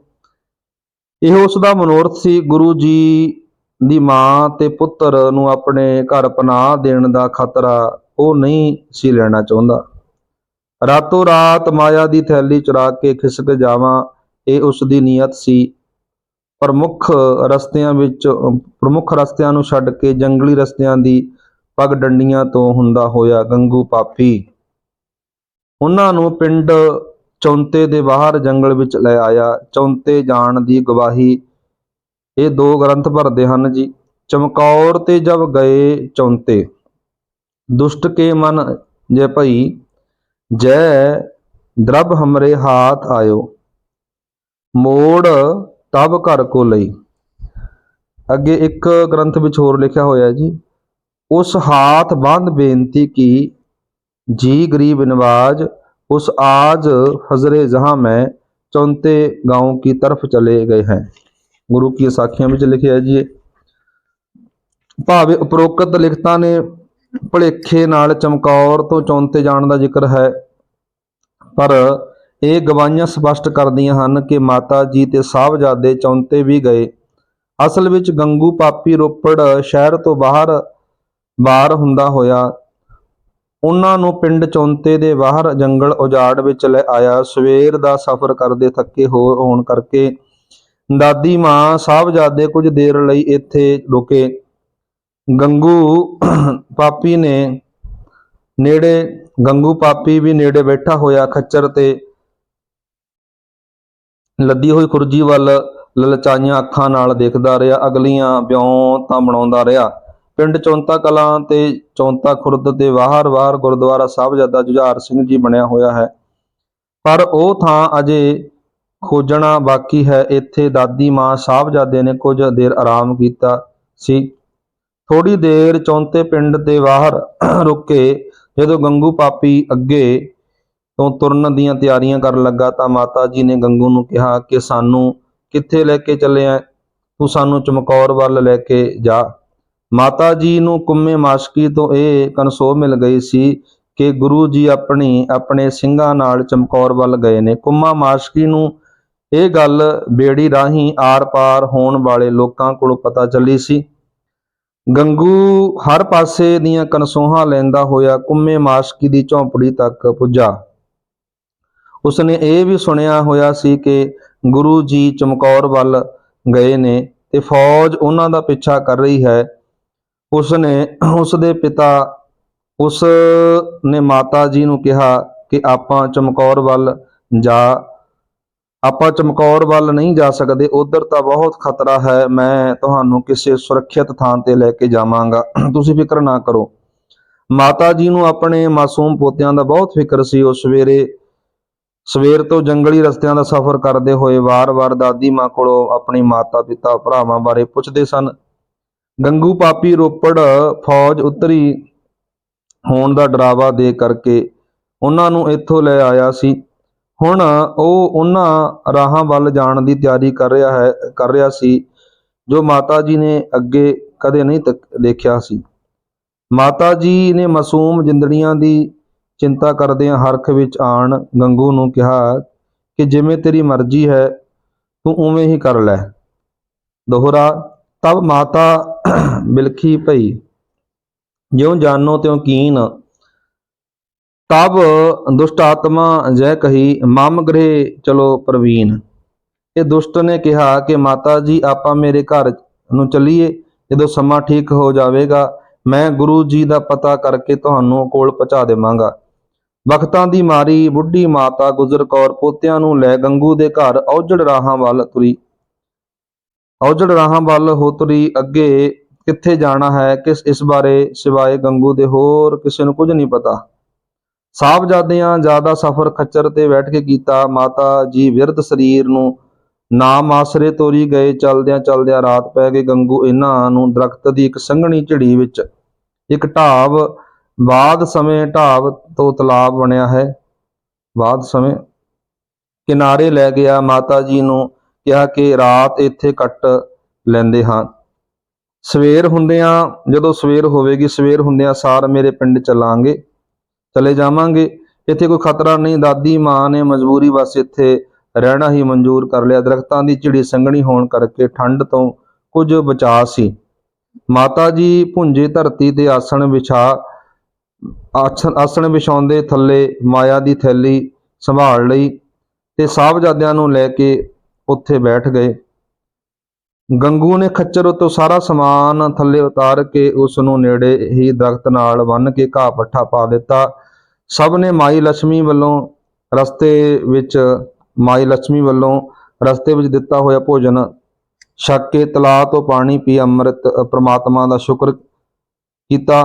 ਇਹ ਉਸ ਦਾ ਮਨੋਰਥ ਸੀ। ਗੁਰੂ ਜੀ ਦੀ ਮਾਂ ਤੇ ਪੁੱਤਰ ਨੂੰ ਆਪਣੇ ਘਰ ਪਨਾਹ ਦੇਣ ਦਾ ਖਤਰਾ ਉਹ ਨਹੀਂ ਸੀ ਲੈਣਾ ਚਾਹੁੰਦਾ। ਰਾਤੋਂ ਰਾਤ ਮਾਇਆ ਦੀ ਥੈਲੀ ਚੁਰਾ ਕੇ ਖਿਸਕ ਜਾਵਾਂ, ਇਹ ਉਸ ਦੀ ਨੀਅਤ ਸੀ। ਪ੍ਰਮੁੱਖ ਰਸਤਿਆਂ ਵਿੱਚ, ਪ੍ਰਮੁੱਖ ਰਸਤਿਆਂ ਨੂੰ ਛੱਡ ਕੇ ਜੰਗਲੀ ਰਸਤਿਆਂ ਦੀ ਪਗ ਡੰਡੀਆਂ ਤੋਂ ਹੁੰਦਾ ਹੋਇਆ ਗੰਗੂ ਪਾਪੀ ਉਹਨਾਂ ਨੂੰ ਪਿੰਡ ਚੌਂਤੇ ਦੇ ਬਾਹਰ ਜੰਗਲ ਵਿੱਚ ਲੈ ਆਇਆ। ਚੌਂਤੇ ਜਾਣ ਦੀ ਗਵਾਹੀ ਇਹ ਦੋ ਗ੍ਰੰਥ ਭਰਦੇ ਹਨ ਜੀ ਚਮਕੌਰ ਤੇ ਜਬ ਗਏ ਚੌਂਤੇ ਦੁਸ਼ਟ ਕੇ ਮਨ ਜੇ ਭਈ ਜੈ ਦਰਬ ਹਮਰੇ ਹਾਥ ਆਇਓ ਮੋੜ ਤਬ ਘਰ ਕੋ ਲਈ ਅੱਗੇ ਇੱਕ ਗ੍ਰੰਥ ਵਿੱਚ ਹੋਰ ਲਿਖਿਆ ਹੋਇਆ ਜੀ ਉਸ ਹਾਥ ਬੰਦ ਬੇਨਤੀ ਕੀ ਜੀ ਗਰੀਬ ਨਵਾਜ उस आज हजरे जहां में चौंते गांव की तरफ चले गए हैं ਗੁਰੂ ਕੀ ਸਾਖੀਆਂ ਵਿੱਚ ਲਿਖਿਆ ਜੀ ਇਹ। ਭਾਵੇਂ ਉਪਰੋਕਤ ਲਿਖਤਾਂ ਨੇ ਭਲੇਖੇ ਨਾਲ ਚਮਕੌਰ ਤੋਂ ਚੌਂਤੇ ਜਾਣ ਦਾ ਜ਼ਿਕਰ ਹੈ, ਪਰ ਇਹ ਗਵਾਹੀਆਂ ਸਪਸ਼ਟ ਕਰਦੀਆਂ ਹਨ ਕਿ ਮਾਤਾ ਜੀ ਤੇ ਸਾਹਿਬਜ਼ਾਦੇ ਚੌਂਤੇ ਵੀ ਗਏ। ਅਸਲ ਵਿੱਚ ਗੰਗੂ ਪਾਪੀ ਰੋਪੜ ਸ਼ਹਿਰ ਤੋਂ ਬਾਹਰ ਬਾਹਰ ਹੁੰਦਾ ਹੋਇਆ, ਉਹਨਾਂ ਨੂੰ ਪਿੰਡ ਚੌਂਤੇ ਦੇ ਬਾਹਰ ਜੰਗਲ ਉਜਾੜ ਵਿੱਚ ਲੈ ਆਇਆ, ਸਵੇਰ ਦਾ ਸਫ਼ਰ ਕਰਦੇ ਥੱਕੇ ਹੋ ਹੋਣ ਕਰਕੇ ਦਾਦੀ ਮਾਂ ਸਾਹਿਬਜ਼ਾਦੇ ਕੁਝ ਦੇਰ ਲਈ ਇੱਥੇ ਰੁਕੇ। ਗੰਗੂ ਪਾਪੀ ਨੇ ਨੇੜੇ, ਗੰਗੂ ਪਾਪੀ ਵੀ ਨੇੜੇ ਬੈਠਾ ਹੋਇਆ ਖੱਚਰ ਤੇ ਲੱਦੀ ਹੋਈ ਖੁਰਜੀ ਵੱਲ ਲਲਚਾਈਆਂ ਅੱਖਾਂ ਨਾਲ ਦੇਖਦਾ ਰਿਹਾ। ਅਗਲੀਆਂ ਵਿਉਂ ਤਾਂ ਬਣਾਉਂਦਾ ਰਿਹਾ। ਪਿੰਡ ਚੌਂਤਾ ਕਲਾਂ ਤੇ ਚੌਂਤਾ ਖੁਰਦ ਦੇ ਬਾਹਰ ਬਾਹਰ ਗੁਰਦੁਆਰਾ ਸਾਹਿਬਜ਼ਾਦਾ ਜੁਝਾਰ ਸਿੰਘ ਜੀ ਬਣਿਆ ਹੋਇਆ ਹੈ। ਪਰ ਉਹ ਥਾਂ ਅਜੇ ਖੋਜਣਾ ਬਾਕੀ ਹੈ। ਇੱਥੇ ਦਾਦੀ ਮਾਂ ਸਾਹਿਬਜ਼ਾਦੇ ਨੇ ਕੁਝ ਦੇਰ ਆਰਾਮ ਕੀਤਾ ਸੀ। ਥੋੜੀ ਦੇਰ ਚੌਂਤੇ ਪਿੰਡ ਦੇ ਬਾਹਰ ਰੁਕੇ ਜਦੋਂ ਗੰਗੂ ਪਾਪੀ ਅੱਗੇ ਤੋਂ ਤੁਰਨ ਦੀਆਂ ਤਿਆਰੀਆਂ ਕਰਨ ਲੱਗਾ ਤਾਂ ਮਾਤਾ ਜੀ ਨੇ ਗੰਗੂ ਨੂੰ ਕਿਹਾ ਕਿ ਸਾਨੂੰ ਕਿੱਥੇ ਲੈ ਕੇ ਚੱਲਿਆ ਤੂੰ ਸਾਨੂੰ ਚਮਕੌਰ ਵੱਲ ਲੈ ਕੇ ਜਾ। ਮਾਤਾ ਜੀ ਨੂੰ ਕੁੰਮੇ ਮਾਸ਼ਕੀ ਤੋਂ ਇਹ ਕਨਸੋ ਮਿਲ ਗਈ ਸੀ ਕਿ ਗੁਰੂ ਜੀ ਆਪਣੀ, ਆਪਣੇ ਸਿੰਘਾਂ ਨਾਲ ਚਮਕੌਰ ਵੱਲ ਗਏ ਨੇ। ਕੁੰਮਾ ਮਾਸ਼ਕੀ ਨੂੰ ਇਹ ਗੱਲ ਬੇੜੀ ਰਾਹੀਂ ਆਰ-ਪਾਰ ਹੋਣ ਵਾਲੇ ਲੋਕਾਂ ਕੋਲੋਂ ਪਤਾ ਚੱਲੀ ਸੀ। ਗੰਗੂ ਹਰ ਪਾਸੇ ਦੀਆਂ ਕਨਸੋਹਾਂ ਲੈਂਦਾ ਹੋਇਆ ਕੁੰਮੇ ਮਾਸ਼ਕੀ ਦੀ ਝੌਂਪੜੀ ਤੱਕ ਪੁੱਜਾ। ਉਸਨੇ ਇਹ ਵੀ ਸੁਣਿਆ ਹੋਇਆ ਸੀ ਕਿ ਗੁਰੂ ਜੀ ਚਮਕੌਰ ਵੱਲ ਗਏ ਨੇ ਤੇ ਫੌਜ ਉਹਨਾਂ ਦਾ ਪਿੱਛਾ ਕਰ ਰਹੀ ਹੈ। ਉਸਨੇ ਉਸਦੇ ਪਿਤਾ, ਉਸ ਨੇ ਮਾਤਾ ਜੀ ਨੂੰ ਕਿਹਾ ਕਿ ਆਪਾਂ ਚਮਕੌਰ ਵੱਲ ਜਾ ਆਪਾਂ ਚਮਕੌਰ ਵੱਲ ਨਹੀਂ ਜਾ ਸਕਦੇ, ਉਧਰ ਤਾਂ ਬਹੁਤ ਖਤਰਾ ਹੈ, ਮੈਂ ਤੁਹਾਨੂੰ ਕਿਸੇ ਸੁਰੱਖਿਅਤ ਥਾਂ ਤੇ ਲੈ ਕੇ ਜਾਵਾਂਗਾ। ਤੁਸੀਂ ਫਿਕਰ ਨਾ ਕਰੋ। ਮਾਤਾ ਜੀ ਨੂੰ ਆਪਣੇ ਮਾਸੂਮ ਪੋਤਿਆਂ ਦਾ ਬਹੁਤ ਫਿਕਰ ਸੀ, ਉਹ ਸਵੇਰੇ, ਸਵੇਰ ਤੋਂ ਜੰਗਲੀ ਰਸਤਿਆਂ ਦਾ ਸਫ਼ਰ ਕਰਦੇ ਹੋਏ ਵਾਰ-ਵਾਰ ਦਾਦੀ ਮਾਂ ਕੋਲੋਂ ਆਪਣੀ ਮਾਤਾ, ਪਿਤਾ, ਭਰਾਵਾਂ ਬਾਰੇ ਪੁੱਛਦੇ ਸਨ। ਗੰਗੂ ਪਾਪੀ ਰੋਪੜ ਫੌਜ ਉਤਰੀ ਹੋਣ ਦਾ ਡਰਾਵਾ ਦੇ ਕਰਕੇ ਉਹਨਾਂ ਨੂੰ ਇੱਥੋਂ ਲੈ ਆਇਆ ਸੀ। ਹੁਣ ਉਹ ਉਹਨਾਂ ਰਾਹਾਂ ਵੱਲ ਜਾਣ ਦੀ ਤਿਆਰੀ ਕਰ ਰਿਹਾ ਹੈ, ਕਰ ਰਿਹਾ ਸੀ, ਜੋ ਮਾਤਾ ਜੀ ਨੇ ਅੱਗੇ ਕਦੇ ਨਹੀਂ ਤੱਕ- ਦੇਖਿਆ ਸੀ। ਮਾਤਾ ਜੀ ਨੇ ਮਾਸੂਮ ਜਿੰਦੜੀਆਂ ਦੀ ਚਿੰਤਾ ਕਰਦਿਆਂ ਹਰਖ ਵਿੱਚ ਆਣ ਗੰਗੂ ਨੂੰ ਕਿਹਾ ਕਿ ਜਿਵੇਂ ਤੇਰੀ ਮਰਜ਼ੀ ਹੈ, ਤੂੰ ਉਵੇਂ ਹੀ ਕਰ ਲੈ। ਦੋਹਰਾ, ਤਬ ਮਾਤਾ ਬਿਲਖੀ ਭਈ, ਜਿਉ ਜਾਨੋ ਤਿਉ ਕੀਨ ਤਬ ਦੁਸ਼ਟ ਆਤਮਾ ਜੈ ਕਹੀ, ਮਮ ਗ੍ਰਹਿ ਚਲੋ ਪ੍ਰਵੀਨ। ਇਹ ਦੁਸ਼ਟ ਨੇ ਕਿਹਾ ਕਿ ਮਾਤਾ ਜੀ, ਆਪਾਂ ਮੇਰੇ ਘਰ ਨੂੰ ਚੱਲੀਏ, ਜਦੋਂ ਸਮਾਂ ਠੀਕ ਹੋ ਜਾਵੇਗਾ, ਮੈਂ ਗੁਰੂ ਜੀ ਦਾ ਪਤਾ ਕਰਕੇ ਤੁਹਾਨੂੰ ਕੋਲ ਪਹੁੰਚਾ ਦੇਵਾਂਗਾ। ਵਕਤਾਂ ਦੀ ਮਾਰੀ, ਬੁੱਢੀ ਮਾਤਾ ਗੁਜਰ ਕੌਰ ਪੋਤਿਆਂ ਨੂੰ ਲੈ ਗੰਗੂ ਦੇ ਘਰ ਔਜੜ ਰਾਹਾਂ ਵੱਲ ਤੁਰੀ। ਔਜੜ ਰਾਹਾਂ ਵੱਲ ਹੋ ਤੁਰੀ, ਅੱਗੇ ਕਿੱਥੇ ਜਾਣਾ ਹੈ, ਕਿਸ ਇਸ ਬਾਰੇ ਸਿਵਾਏ ਗੰਗੂ ਦੇ ਹੋਰ ਕਿਸੇ ਨੂੰ ਕੁਝ ਨਹੀਂ ਪਤਾ। ਸਾਹਿਬਜ਼ਾਦਿਆਂ ਜ਼ਿਆਦਾ ਸਫ਼ਰ ਖੱਚਰ ਤੇ ਬੈਠ ਕੇ ਕੀਤਾ। ਮਾਤਾ ਜੀ ਵਿਰਧ ਸਰੀਰ ਨੂੰ ਨਾਮ ਆਸਰੇ ਤੋਰੀ ਗਏ। ਚਲਦਿਆਂ ਚਲਦਿਆਂ ਰਾਤ ਪੈ ਗਈ ਗੰਗੂ ਇਹਨਾਂ ਨੂੰ ਦਰਖਤ ਦੀ ਇੱਕ ਸੰਘਣੀ ਝੜੀ ਵਿੱਚ। ਇੱਕ ਢਾਬ ਬਾਅਦ ਸਮੇਂ ਢਾਬ ਤੋਂ ਤਲਾਬ ਬਣਿਆ ਹੈ। ਬਾਅਦ ਸਮੇਂ ਕਿਨਾਰੇ ਲੈ ਗਿਆ। ਮਾਤਾ ਜੀ ਨੂੰ ਕਿਹਾ ਕਿ ਰਾਤ ਇੱਥੇ ਕੱਟ ਲੈਂਦੇ ਹਾਂ। ਸਵੇਰ ਹੁੰਦਿਆਂ, ਜਦੋਂ ਸਵੇਰ ਹੋਵੇਗੀ, ਸਵੇਰ ਹੁੰਦਿਆਂ ਸਾਰ ਮੇਰੇ ਪਿੰਡ ਚੱਲਾਂਗੇ। ਚਲੇ ਜਾਵਾਂਗੇ। ਇੱਥੇ ਕੋਈ ਖਤਰਾ ਨਹੀਂ। ਦਾਦੀ, ਮਾਂ ਨੇ ਮਜਬੂਰੀ ਵਸ ਇੱਥੇ ਰਹਿਣਾ ਹੀ ਮਨਜ਼ੂਰ ਕਰ ਲਿਆ। ਦਰਖਤਾਂ ਦੀ ਝਿੜੀ ਸੰਘਣੀ ਹੋਣ ਕਰਕੇ ਠੰਡ ਤੋਂ ਕੁਝ ਬਚਾ ਸੀ। ਮਾਤਾ ਜੀ ਭੁੰਜੇ ਧਰਤੀ ਤੇ ਆਸਣ ਵਿਛਾ, ਆਸਣ ਆਸਣ ਵਿਛਾਉਂਦੇ ਥੱਲੇ ਮਾਇਆ ਦੀ ਥੈਲੀ ਸੰਭਾਲ ਲਈ ਤੇ ਸਾਹਿਬਜ਼ਾਦਿਆਂ ਨੂੰ ਲੈ ਕੇ ਉੱਥੇ ਬੈਠ ਗਏ। ਗੰਗੂ ਨੇ ਖੱਚਰ ਉੱਤੋਂ ਸਾਰਾ ਸਮਾਨ ਥੱਲੇ ਉਤਾਰ ਕੇ ਉਸ ਨੂੰ ਨੇੜੇ ਹੀ ਦਰਖਤ ਨਾਲ ਬੰਨ੍ਹ ਕੇ ਘਾਹ ਪੱਠਾ ਪਾ ਦਿੱਤਾ। ਸਭ ਨੇ ਮਾਈ ਲక్ష్ਮੀ ਵੱਲੋਂ ਰਸਤੇ ਵਿੱਚ ਮਾਈ ਲక్ష్ਮੀ ਵੱਲੋਂ ਰਸਤੇ ਵਿੱਚ ਦਿੱਤਾ ਹੋਇਆ ਭੋਜਨ ਛੱਕ ਕੇ ਤਲਾਅ ਤੋਂ ਪਾਣੀ ਪੀ ਅੰਮ੍ਰਿਤ ਪ੍ਰਮਾਤਮਾ ਦਾ ਸ਼ੁਕਰ ਕੀਤਾ।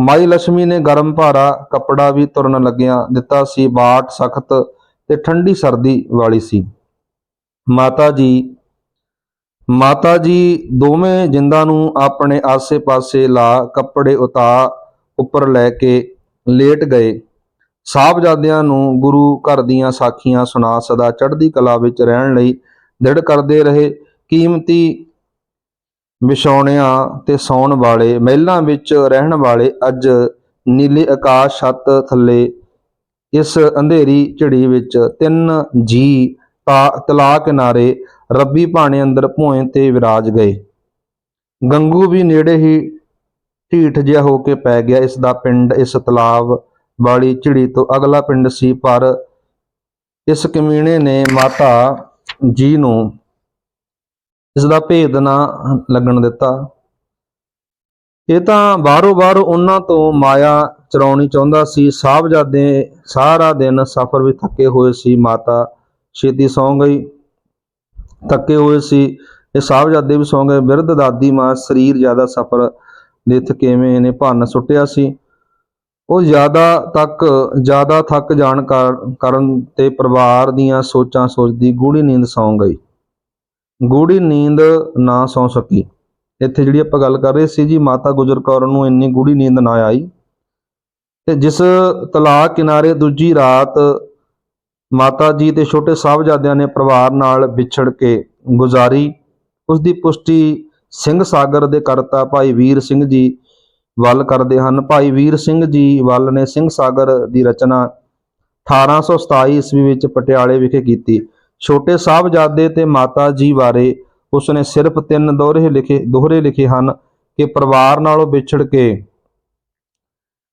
ਮਾਈ ਲక్ష్ਮੀ ਨੇ ਗਰਮ ਭਾਰਾ ਕੱਪੜਾ ਵੀ ਤੁਰਨ ਲੱਗਿਆ, ਦਿੱਤਾ ਸੀ ਬਾਟ ਸਖਤ ਤੇ ਠੰਡੀ ਸਰਦੀ ਵਾਲੀ ਸੀ। ਮਾਤਾ ਜੀ ਮਾਤਾ ਜੀ ਦੋਵੇਂ ਜਿੰਦਾਂ ਨੂੰ ਆਪਣੇ ਆਸੇ-ਪਾਸੇ ਲਾ ਕੱਪੜੇ ਉਤਾ ਉੱਪਰ ਲੈ ਕੇ ਲੇਟ ਗਏ। ਸਾਹਿਬਜ਼ਾਦਿਆਂ ਨੂੰ ਗੁਰੂ ਘਰ ਦੀਆਂ ਸਾਖੀਆਂ ਸੁਣਾ ਸਦਾ ਚੜ੍ਹਦੀ ਕਲਾ ਵਿੱਚ ਰਹਿਣ ਲਈ ਦ੍ਰਿੜ ਕਰਦੇ ਰਹੇ। ਕੀਮਤੀ ਵਿਛਾਉਣਿਆਂ ਤੇ ਸੌਣ ਵਾਲੇ, ਮਹਿਲਾਂ ਵਿੱਚ ਰਹਿਣ ਵਾਲੇ ਅੱਜ ਨੀਲੇ ਆਕਾਸ਼ ਛੱਤ ਥੱਲੇ, ਇਸ ਅੰਧੇਰੀ ਝੜੀ ਵਿੱਚ ਤਿੰਨ ਜੀ ਤਾ- ਤਲਾਅ ਕਿਨਾਰੇ ਰੱਬੀ ਭਾਣੇ ਅੰਦਰ ਭੋਏ ਤੇ ਵਿਰਾਜ ਗਏ। ਗੰਗੂ ਵੀ ਨੇੜੇ ਹੀ ਢੀਠ ਜਿਹਾ ਹੋ ਕੇ ਪੈ ਗਿਆ। ਇਸ ਦਾ ਪਿੰਡ, ਇਸ ਤਲਾਬ ਵਾਲੀ ਝਿੜੀ ਤੋਂ ਅਗਲਾ ਪਿੰਡ ਸੀ, ਪਰ ਇਸ ਕਮੀਣੇ ਨੇ ਮਾਤਾ ਜੀ ਨੂੰ ਇਸ ਦਾ ਭੇਦ ਨਾ ਲੱਗਣ ਦਿੱਤਾ। ਇਹ ਤਾਂ ਬਾਹਰੋਂ ਬਾਹਰੋਂ ਉਹਨਾਂ ਤੋਂ ਮਾਇਆ ਚਰਾਉਣੀ ਚਾਹੁੰਦਾ ਸੀ। ਸਾਹਿਬਜ਼ਾਦੇ ਸਾਰਾ ਦਿਨ ਸਫ਼ਰ ਵਿੱਚ ਥੱਕੇ ਹੋਏ ਸੀ, ਮਾਤਾ ਛੇਤੀ ਸੌਂ ਗਈ, ਥੱਕੇ ਹੋਏ ਸੀ। ਇਹ ਸਾਹਿਬਜ਼ਾਦੇ ਵੀ ਸੌਂ ਗਏ। ਬਿਰਧ ਦਾਦੀ ਮਾਂ ਸਰੀਰ ਜ਼ਿਆਦਾ ਸਫ਼ਰ ਦੇ ਥਕੇਵੇਂ ਨੇ, ਭੰਨ ਸੁੱਟਿਆ ਸੀ। ਉਹ ਜ਼ਿਆਦਾ ਤੱਕ, ਜ਼ਿਆਦਾ ਥੱਕ ਜਾਣ ਕਾਰ- ਕਾਰਨ ਤੇ ਪਰਿਵਾਰ ਦੀਆਂ ਸੋਚਾਂ ਸੋਚਦੀ ਗੂੜੀ ਨੀਂਦ ਸੌਂ ਗਈ। ਗੂੜੀ ਨੀਂਦ ਨਾ ਸੌਂ ਸਕੀ। ਇੱਥੇ ਜਿਹੜੀ ਆਪਾਂ ਗੱਲ ਕਰ ਰਹੇ ਸੀ ਜੀ, ਮਾਤਾ ਗੁਜਰ ਕੌਰ ਨੂੰ ਇੰਨੀ ਗੂੜੀ ਨੀਂਦ ਨਾ ਆਈ ਤੇ ਜਿਸ ਤਲਾਕ ਕਿਨਾਰੇ ਦੂਜੀ ਰਾਤ ਮਾਤਾ ਜੀ ਤੇ ਛੋਟੇ ਸਾਹਿਬਜ਼ਾਦਿਆਂ ਨੇ ਪਰਿਵਾਰ ਨਾਲ ਵਿਛੜ ਕੇ ਗੁਜ਼ਾਰੀ ਉਸ ਦੀ ਪੁਸ਼ਟੀ ਸਿੰਘ ਸਾਗਰ ਦੇ ਕਰਤਾ ਭਾਈ ਵੀਰ ਸਿੰਘ ਜੀ ਵੱਲ ਕਰਦੇ ਹਨ। ਭਾਈ ਵੀਰ ਸਿੰਘ ਜੀ ਵੱਲ ਨੇ ਸਿੰਘ ਸਾਗਰ ਦੀ ਰਚਨਾ 1827 ਈਸਵੀ ਵਿੱਚ ਪਟਿਆਲੇ ਵਿਖੇ ਕੀਤੀ। ਛੋਟੇ ਸਾਹਿਬਜ਼ਾਦੇ ਤੇ ਮਾਤਾ ਜੀ ਬਾਰੇ ਉਸਨੇ ਸਿਰਫ ਤਿੰਨ ਦੋਹਰੇ ਲਿਖੇ ਦੋਹਰੇ ਲਿਖੇ ਹਨ ਕਿ ਪਰਿਵਾਰ ਨਾਲੋਂ ਵਿਛੜ ਕੇ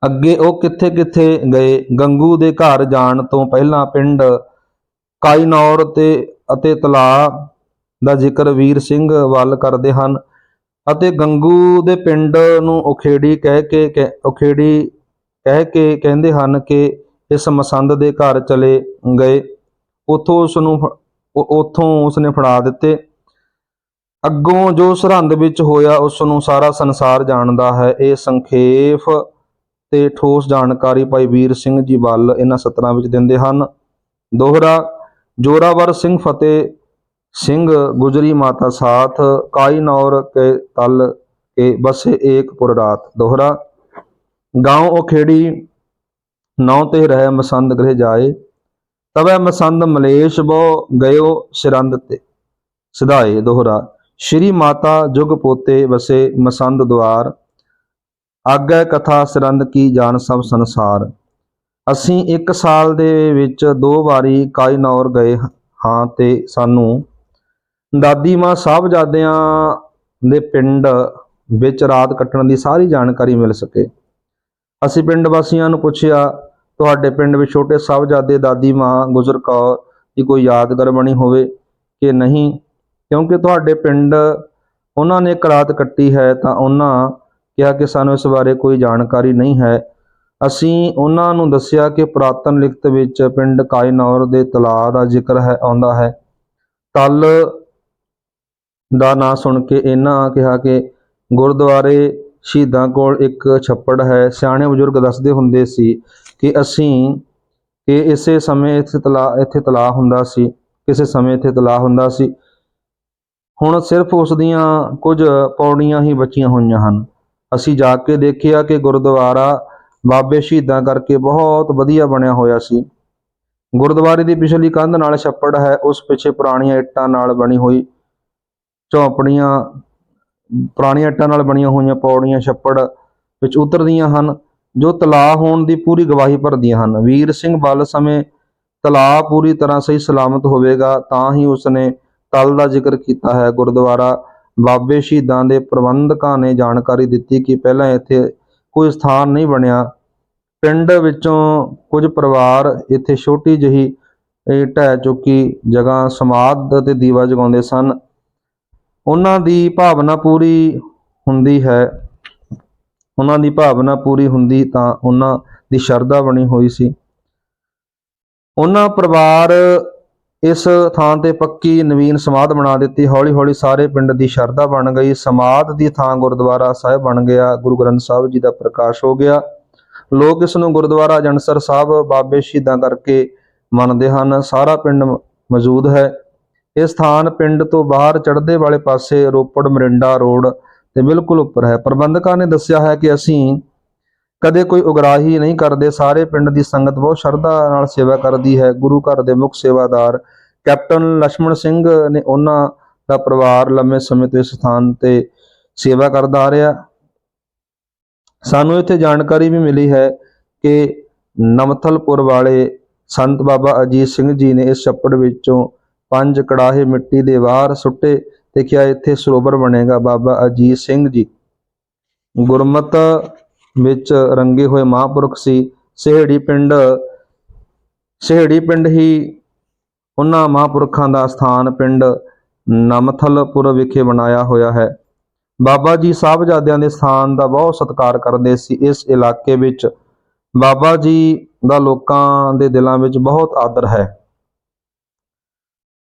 ਅੱਗੇ ਉਹ ਕਿੱਥੇ-ਕਿੱਥੇ ਗਏ। ਗੰਗੂ ਦੇ ਘਰ ਜਾਣ ਤੋਂ ਪਹਿਲਾਂ ਪਿੰਡ ਕਾਈਨੌਰ ਤੇ ਅਤੇ ਤਲਾਅ ਦਾ ਜ਼ਿਕਰ ਵੀਰ ਸਿੰਘ ਵੱਲ ਕਰਦੇ ਹਨ। ਅਤੇ ਗੰਗੂ ਦੇ ਪਿੰਡ ਨੂੰ ਉਖੇੜੀ ਕਹਿ ਕੇ ਕਹਿ- ਉਖੇੜੀ ਕਹਿ ਕੇ ਕਹਿੰਦੇ ਹਨ ਕਿ ਇਸ ਮਸੰਦ ਦੇ ਘਰ ਚਲੇ ਗਏ। ਉਥੋਂ ਉਸ ਨੂੰ ਫ- ਉ- ਉੱਥੋਂ ਉਸਨੇ ਫੜਾ ਦਿੱਤੇ। ਅੱਗੋਂ ਜੋ ਸਰਹੰਦ ਵਿੱਚ ਹੋਇਆ ਉਸ ਨੂੰ ਸਾਰਾ ਸੰਸਾਰ ਜਾਣਦਾ ਹੈ। ਇਹ ਸੰਖੇਪ ਤੇ ਠੋਸ ਜਾਣਕਾਰੀ ਭਾਈ ਵੀਰ ਸਿੰਘ ਜੀ ਵੱਲ ਇਹਨਾਂ ਸਤਰਾਂ ਵਿੱਚ ਦਿੰਦੇ ਹਨ। ਦੋਹਰਾ ਜੋਰਾਵਰ ਸਿੰਘ ਫਤਿਹ ਸਿੰਘ ਗੁਜਰੀ ਮਾਤਾ ਸਾਥ ਕਾਈਨੌਰ ਕੇ ਤਲ ਕੇ ਬਸੇ ਏਕ ਪੁਰ ਰਾਤ। ਦੋਹਰਾ, ਗਾਉ ਉਖੇੜੀ ਨੌ ਤੇ ਰਹਿ ਮਸੰਦ ਗ੍ਰਹਿ ਜਾਏ। ਤਵੈ ਮਸੰਦ ਮਲੇਸ਼ ਬੋ ਗਇਓ ਸਿਰੰਦ ਤੇ। ਸਿਧਾਏ ਦੋਹਰਾ, ਸ਼੍ਰੀ ਮਾਤਾ ਜੁਗ ਪੋਤੇ ਵਸੇ ਮਸੰਦ ਦੁਆਰ। ਆਗੈ ਕਥਾ ਸਿਰੰਦ ਕੀ ਜਾਣ ਸਭ ਸੰਸਾਰ। ਅਸੀਂ ਇੱਕ ਸਾਲ ਦੇ ਵਿੱਚ ਦੋ ਵਾਰੀ ਕਾਈਨੌਰ ਗਏ ਹਾਂ ਤੇ ਸਾਨੂੰ ਦਾਦੀ ਮਾਂ ਸਾਹਿਬਜ਼ਾਦਿਆਂ ਦੇ ਪਿੰਡ ਵਿੱਚ ਰਾਤ ਕੱਟਣ ਦੀ ਸਾਰੀ ਜਾਣਕਾਰੀ ਮਿਲ ਸਕੇ। ਅਸੀਂ ਪਿੰਡ ਵਾਸੀਆਂ ਨੂੰ ਪੁੱਛਿਆ, ਤੁਹਾਡੇ ਪਿੰਡ ਵਿੱਚ ਛੋਟੇ ਸਾਹਿਬਜ਼ਾਦੇ ਦਾਦੀ ਮਾਂ ਗੁਜਰ ਕੌਰ ਦੀ ਕੋਈ ਯਾਦਗਾਰ ਬਣੀ ਹੋਵੇ ਕਿ ਨਹੀਂ? ਕਿਉਂਕਿ ਤੁਹਾਡੇ ਪਿੰਡ, ਉਹਨਾਂ ਨੇ ਇੱਕ ਰਾਤ ਕੱਟੀ ਹੈ ਤਾਂ ਉਹਨਾਂ ਕਿਹਾ ਕਿ ਸਾਨੂੰ ਇਸ ਬਾਰੇ ਕੋਈ ਜਾਣਕਾਰੀ ਨਹੀਂ ਹੈ। ਅਸੀਂ ਉਹਨਾਂ ਨੂੰ ਦੱਸਿਆ ਕਿ ਪੁਰਾਤਨ ਲਿਖਤ ਵਿੱਚ ਪਿੰਡ ਕਾਇਨੌਰ ਦੇ ਤਲਾਅ ਦਾ ਜ਼ਿਕਰ ਹੈ, ਆਉਂਦਾ ਹੈ। ਤਲ ਦਾ ਨਾਂ ਸੁਣ ਕੇ ਇਹਨਾਂ ਕਿਹਾ ਕਿ ਗੁਰਦੁਆਰੇ ਸ਼ਹੀਦਾਂ ਕੋਲ ਇੱਕ ਛੱਪੜ ਹੈ। ਸਿਆਣੇ ਬਜ਼ੁਰਗ ਦੱਸਦੇ ਹੁੰਦੇ ਸੀ ਕਿ ਅਸੀਂ ਕਿ ਇਸੇ ਸਮੇਂ ਇੱਥੇ ਤਲਾ ਇੱਥੇ ਤਲਾਅ ਹੁੰਦਾ ਸੀ, ਕਿਸੇ ਸਮੇਂ ਇੱਥੇ ਤਲਾਅ ਹੁੰਦਾ ਸੀ। ਹੁਣ ਸਿਰਫ ਉਸ ਦੀਆਂ ਕੁਝ ਪੌੜੀਆਂ ਹੀ ਬਚੀਆਂ ਹੋਈਆਂ ਹਨ। ਅਸੀਂ ਜਾ ਕੇ ਦੇਖਿਆ ਕਿ ਗੁਰਦੁਆਰਾ ਬਾਬੇ ਸ਼ਹੀਦਾਂ ਕਰਕੇ ਬਹੁਤ ਵਧੀਆ ਬਣਿਆ ਹੋਇਆ ਸੀ। ਗੁਰਦੁਆਰੇ ਦੀ ਪਿਛਲੀ ਕੰਧ ਨਾਲ ਛੱਪੜ ਹੈ, ਉਸ ਪਿੱਛੇ ਪੁਰਾਣੀਆਂ ਇੱਟਾਂ ਨਾਲ ਬਣੀ ਹੋਈ ਝੌਂਪੜੀਆਂ ਪੁਰਾਣੀਆਂ ਇੱਟਾਂ ਨਾਲ ਬਣੀਆਂ ਹੋਈਆਂ ਪੌੜੀਆਂ, ਛੱਪੜ ਵਿੱਚ ਉਤਰਦੀਆਂ ਹਨ, ਜੋ ਤਲਾਅ ਹੋਣ ਦੀ ਪੂਰੀ ਗਵਾਹੀ ਭਰਦੀਆਂ ਹਨ। ਵੀਰ ਸਿੰਘ ਬਲ ਸਮੇਂ ਤਲਾਅ ਪੂਰੀ ਤਰ੍ਹਾਂ ਸਹੀ ਸਲਾਮਤ ਹੋਵੇਗਾ, ਤਾਂ ਹੀ ਉਸਨੇ ਤਲ ਦਾ ਜ਼ਿਕਰ ਕੀਤਾ ਹੈ। ਗੁਰਦੁਆਰਾ ਬਾਬੇ ਸ਼ਹੀਦਾਂ ਦੇ ਪ੍ਰਬੰਧਕਾਂ ਨੇ ਜਾਣਕਾਰੀ ਦਿੱਤੀ ਕਿ ਪਹਿਲਾਂ ਇੱਥੇ ਕੋਈ ਸਥਾਨ ਨਹੀਂ ਬਣਿਆ। ਪਿੰਡ ਵਿੱਚੋਂ ਕੁਝ ਪਰਿਵਾਰ ਇੱਥੇ ਛੋਟੀ ਜਿਹੀ ਢਹਿ ਚੁੱਕੀ ਜਗ੍ਹਾ ਸਮਾਧ ਅਤੇ ਦੀਵਾ ਜਗਾਉਂਦੇ ਸਨ। ਉਹਨਾਂ ਦੀ ਭਾਵਨਾ ਪੂਰੀ ਹੁੰਦੀ ਹੈ। ਉਹਨਾਂ ਦੀ ਭਾਵਨਾ ਪੂਰੀ ਹੁੰਦੀ ਤਾਂ ਉਹਨਾਂ ਦੀ ਸ਼ਰਧਾ ਬਣੀ ਹੋਈ ਸੀ। ਉਹਨਾਂ ਪਰਿਵਾਰ ਇਸ ਥਾਂ ਤੇ ਪੱਕੀ ਨਵੀਨ ਸਮਾਧ ਬਣਾ ਦਿੱਤੀ। ਹੌਲੀ ਹੌਲੀ ਸਾਰੇ ਪਿੰਡ ਦੀ ਸ਼ਰਧਾ ਬਣ ਗਈ। ਸਮਾਧ ਦੀ ਥਾਂ ਗੁਰਦੁਆਰਾ ਸਾਹਿਬ ਬਣ ਗਿਆ। ਗੁਰੂ ਗ੍ਰੰਥ ਸਾਹਿਬ ਜੀ ਦਾ ਪ੍ਰਕਾਸ਼ ਹੋ ਗਿਆ। ਲੋਕ ਇਸ ਨੂੰ ਗੁਰਦੁਆਰਾ ਜਨਸਰ ਸਾਹਿਬ, ਬਾਬੇ ਸ਼ਹੀਦਾਂ ਕਰਕੇ ਮੰਨਦੇ ਹਨ। ਸਾਰਾ ਪਿੰਡ ਮੌਜੂਦ ਹੈ। ਇਹ ਸਥਾਨ ਪਿੰਡ ਤੋਂ ਬਾਹਰ ਚੜ੍ਹਦੇ ਵਾਲੇ ਪਾਸੇ ਰੋਪੜ ਮਰਿੰਡਾ ਰੋਡ ਤੇ ਬਿਲਕੁਲ ਉੱਪਰ ਹੈ। ਪ੍ਰਬੰਧਕਾਂ ਨੇ ਦੱਸਿਆ ਹੈ ਕਿ ਅਸੀਂ ਕਦੇ ਕੋਈ ਉਗਰਾਹੀ ਨਹੀਂ ਕਰਦੇ। ਸਾਰੇ ਪਿੰਡ ਦੀ ਸੰਗਤ ਬਹੁਤ ਸ਼ਰਧਾ ਨਾਲ ਸੇਵਾ ਕਰਦੀ ਹੈ। ਗੁਰੂ ਘਰ ਦੇ ਮੁੱਖ ਸੇਵਾਦਾਰ ਕੈਪਟਨ ਲక్ష్మణ ਸਿੰਘ ਨੇ ਉਹਨਾਂ ਦਾ ਪਰਿਵਾਰ ਲੰਮੇ ਸਮੇਂ ਤੋਂ ਇਸ ਸਥਾਨ ਤੇ ਸੇਵਾ ਕਰਦਾ ਆ ਰਿਹਾ। ਸਾਨੂੰ ਇੱਥੇ ਜਾਣਕਾਰੀ ਵੀ ਮਿਲੀ ਹੈ ਕਿ ਨਮਥਲਪੁਰ ਵਾਲੇ ਸੰਤ ਬਾਬਾ ਅਜੀਤ ਸਿੰਘ ਜੀ ਨੇ ਇਸ ਛੱਪੜ ਵਿੱਚੋਂ ਪੰਜ ਕੜਾਹੇ ਮਿੱਟੀ ਦੇ ਬਾਹਰ ਸੁੱਟੇ ਤੇ ਕਿਹਾ, ਇੱਥੇ ਸਰੋਵਰ ਬਣੇਗਾ। ਬਾਬਾ ਅਜੀਤ ਸਿੰਘ ਜੀ ਗੁਰਮਤ ਵਿੱਚ ਰੰਗੇ ਹੋਏ ਮਹਾਂਪੁਰਖ ਸੀ। ਸਿਹੜੀ ਪਿੰਡ ਸਿਹੜੀ ਪਿੰਡ ਹੀ ਉਹਨਾਂ ਮਹਾਂਪੁਰਖਾਂ ਦਾ ਸਥਾਨ ਪਿੰਡ ਨਮਥਲਪੁਰ ਵਿਖੇ ਬਣਾਇਆ ਹੋਇਆ ਹੈ। ਬਾਬਾ ਜੀ ਸਾਹਿਬਜ਼ਾਦਿਆਂ ਦੇ ਸਥਾਨ ਦਾ ਬਹੁਤ ਸਤਿਕਾਰ ਕਰਦੇ ਸੀ। ਇਸ ਇਲਾਕੇ ਵਿੱਚ ਬਾਬਾ ਜੀ ਦਾ ਲੋਕਾਂ ਦੇ ਦਿਲਾਂ ਵਿੱਚ ਬਹੁਤ ਆਦਰ ਹੈ।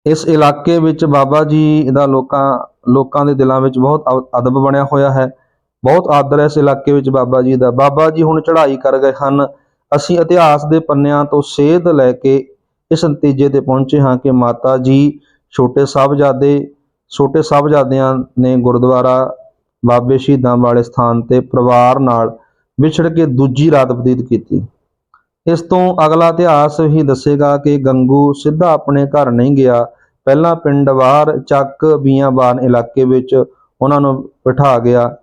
ਇਸ ਇਲਾਕੇ ਵਿੱਚ ਬਾਬਾ ਜੀ ਦਾ ਲੋਕਾਂ ਲੋਕਾਂ ਦੇ ਦਿਲਾਂ ਵਿੱਚ ਬਹੁਤ ਅ- ਅਦਬ ਬਣਿਆ ਹੋਇਆ ਹੈ। ਬਹੁਤ ਆਦਰ ਹੈ ਇਸ ਇਲਾਕੇ ਵਿੱਚ ਬਾਬਾ ਜੀ ਦਾ। ਬਾਬਾ ਜੀ ਹੁਣ ਚੜ੍ਹਾਈ ਕਰ ਗਏ ਹਨ। ਅਸੀਂ ਇਤਿਹਾਸ ਦੇ ਪੰਨਿਆਂ ਤੋਂ ਸੇਧ ਲੈ ਕੇ ਇਸ ਨਤੀਜੇ ਤੇ ਪਹੁੰਚੇ ਹਾਂ ਕਿ ਮਾਤਾ ਜੀ, ਛੋਟੇ ਸਾਹਿਬਜ਼ਾਦੇ, ਛੋਟੇ ਸਾਹਿਬਜ਼ਾਦਿਆਂ ਨੇ ਗੁਰਦੁਆਰਾ ਬਾਬੇ ਸ਼ਹੀਦਾਂ ਵਾਲੇ ਸਥਾਨ ਤੇ ਪਰਿਵਾਰ ਨਾਲ ਵਿਛੜ ਕੇ ਦੂਜੀ ਰਾਤ ਬਤੀਤ ਕੀਤੀ। ਇਸ ਤੋਂ ਅਗਲਾ ਇਤਿਹਾਸ ਹੀ ਦੱਸੇਗਾ ਕਿ ਗੰਗੂ ਸਿੱਧਾ ਆਪਣੇ ਘਰ ਨਹੀਂ ਗਿਆ। ਪਹਿਲਾਂ ਪਿੰਡ ਬਾਹਰ ਚੱਕ ਬੀਆਂਬਾਨ ਇਲਾਕੇ ਵਿੱਚ ਉਹਨਾਂ ਨੂੰ ਬਿਠਾ ਗਿਆ।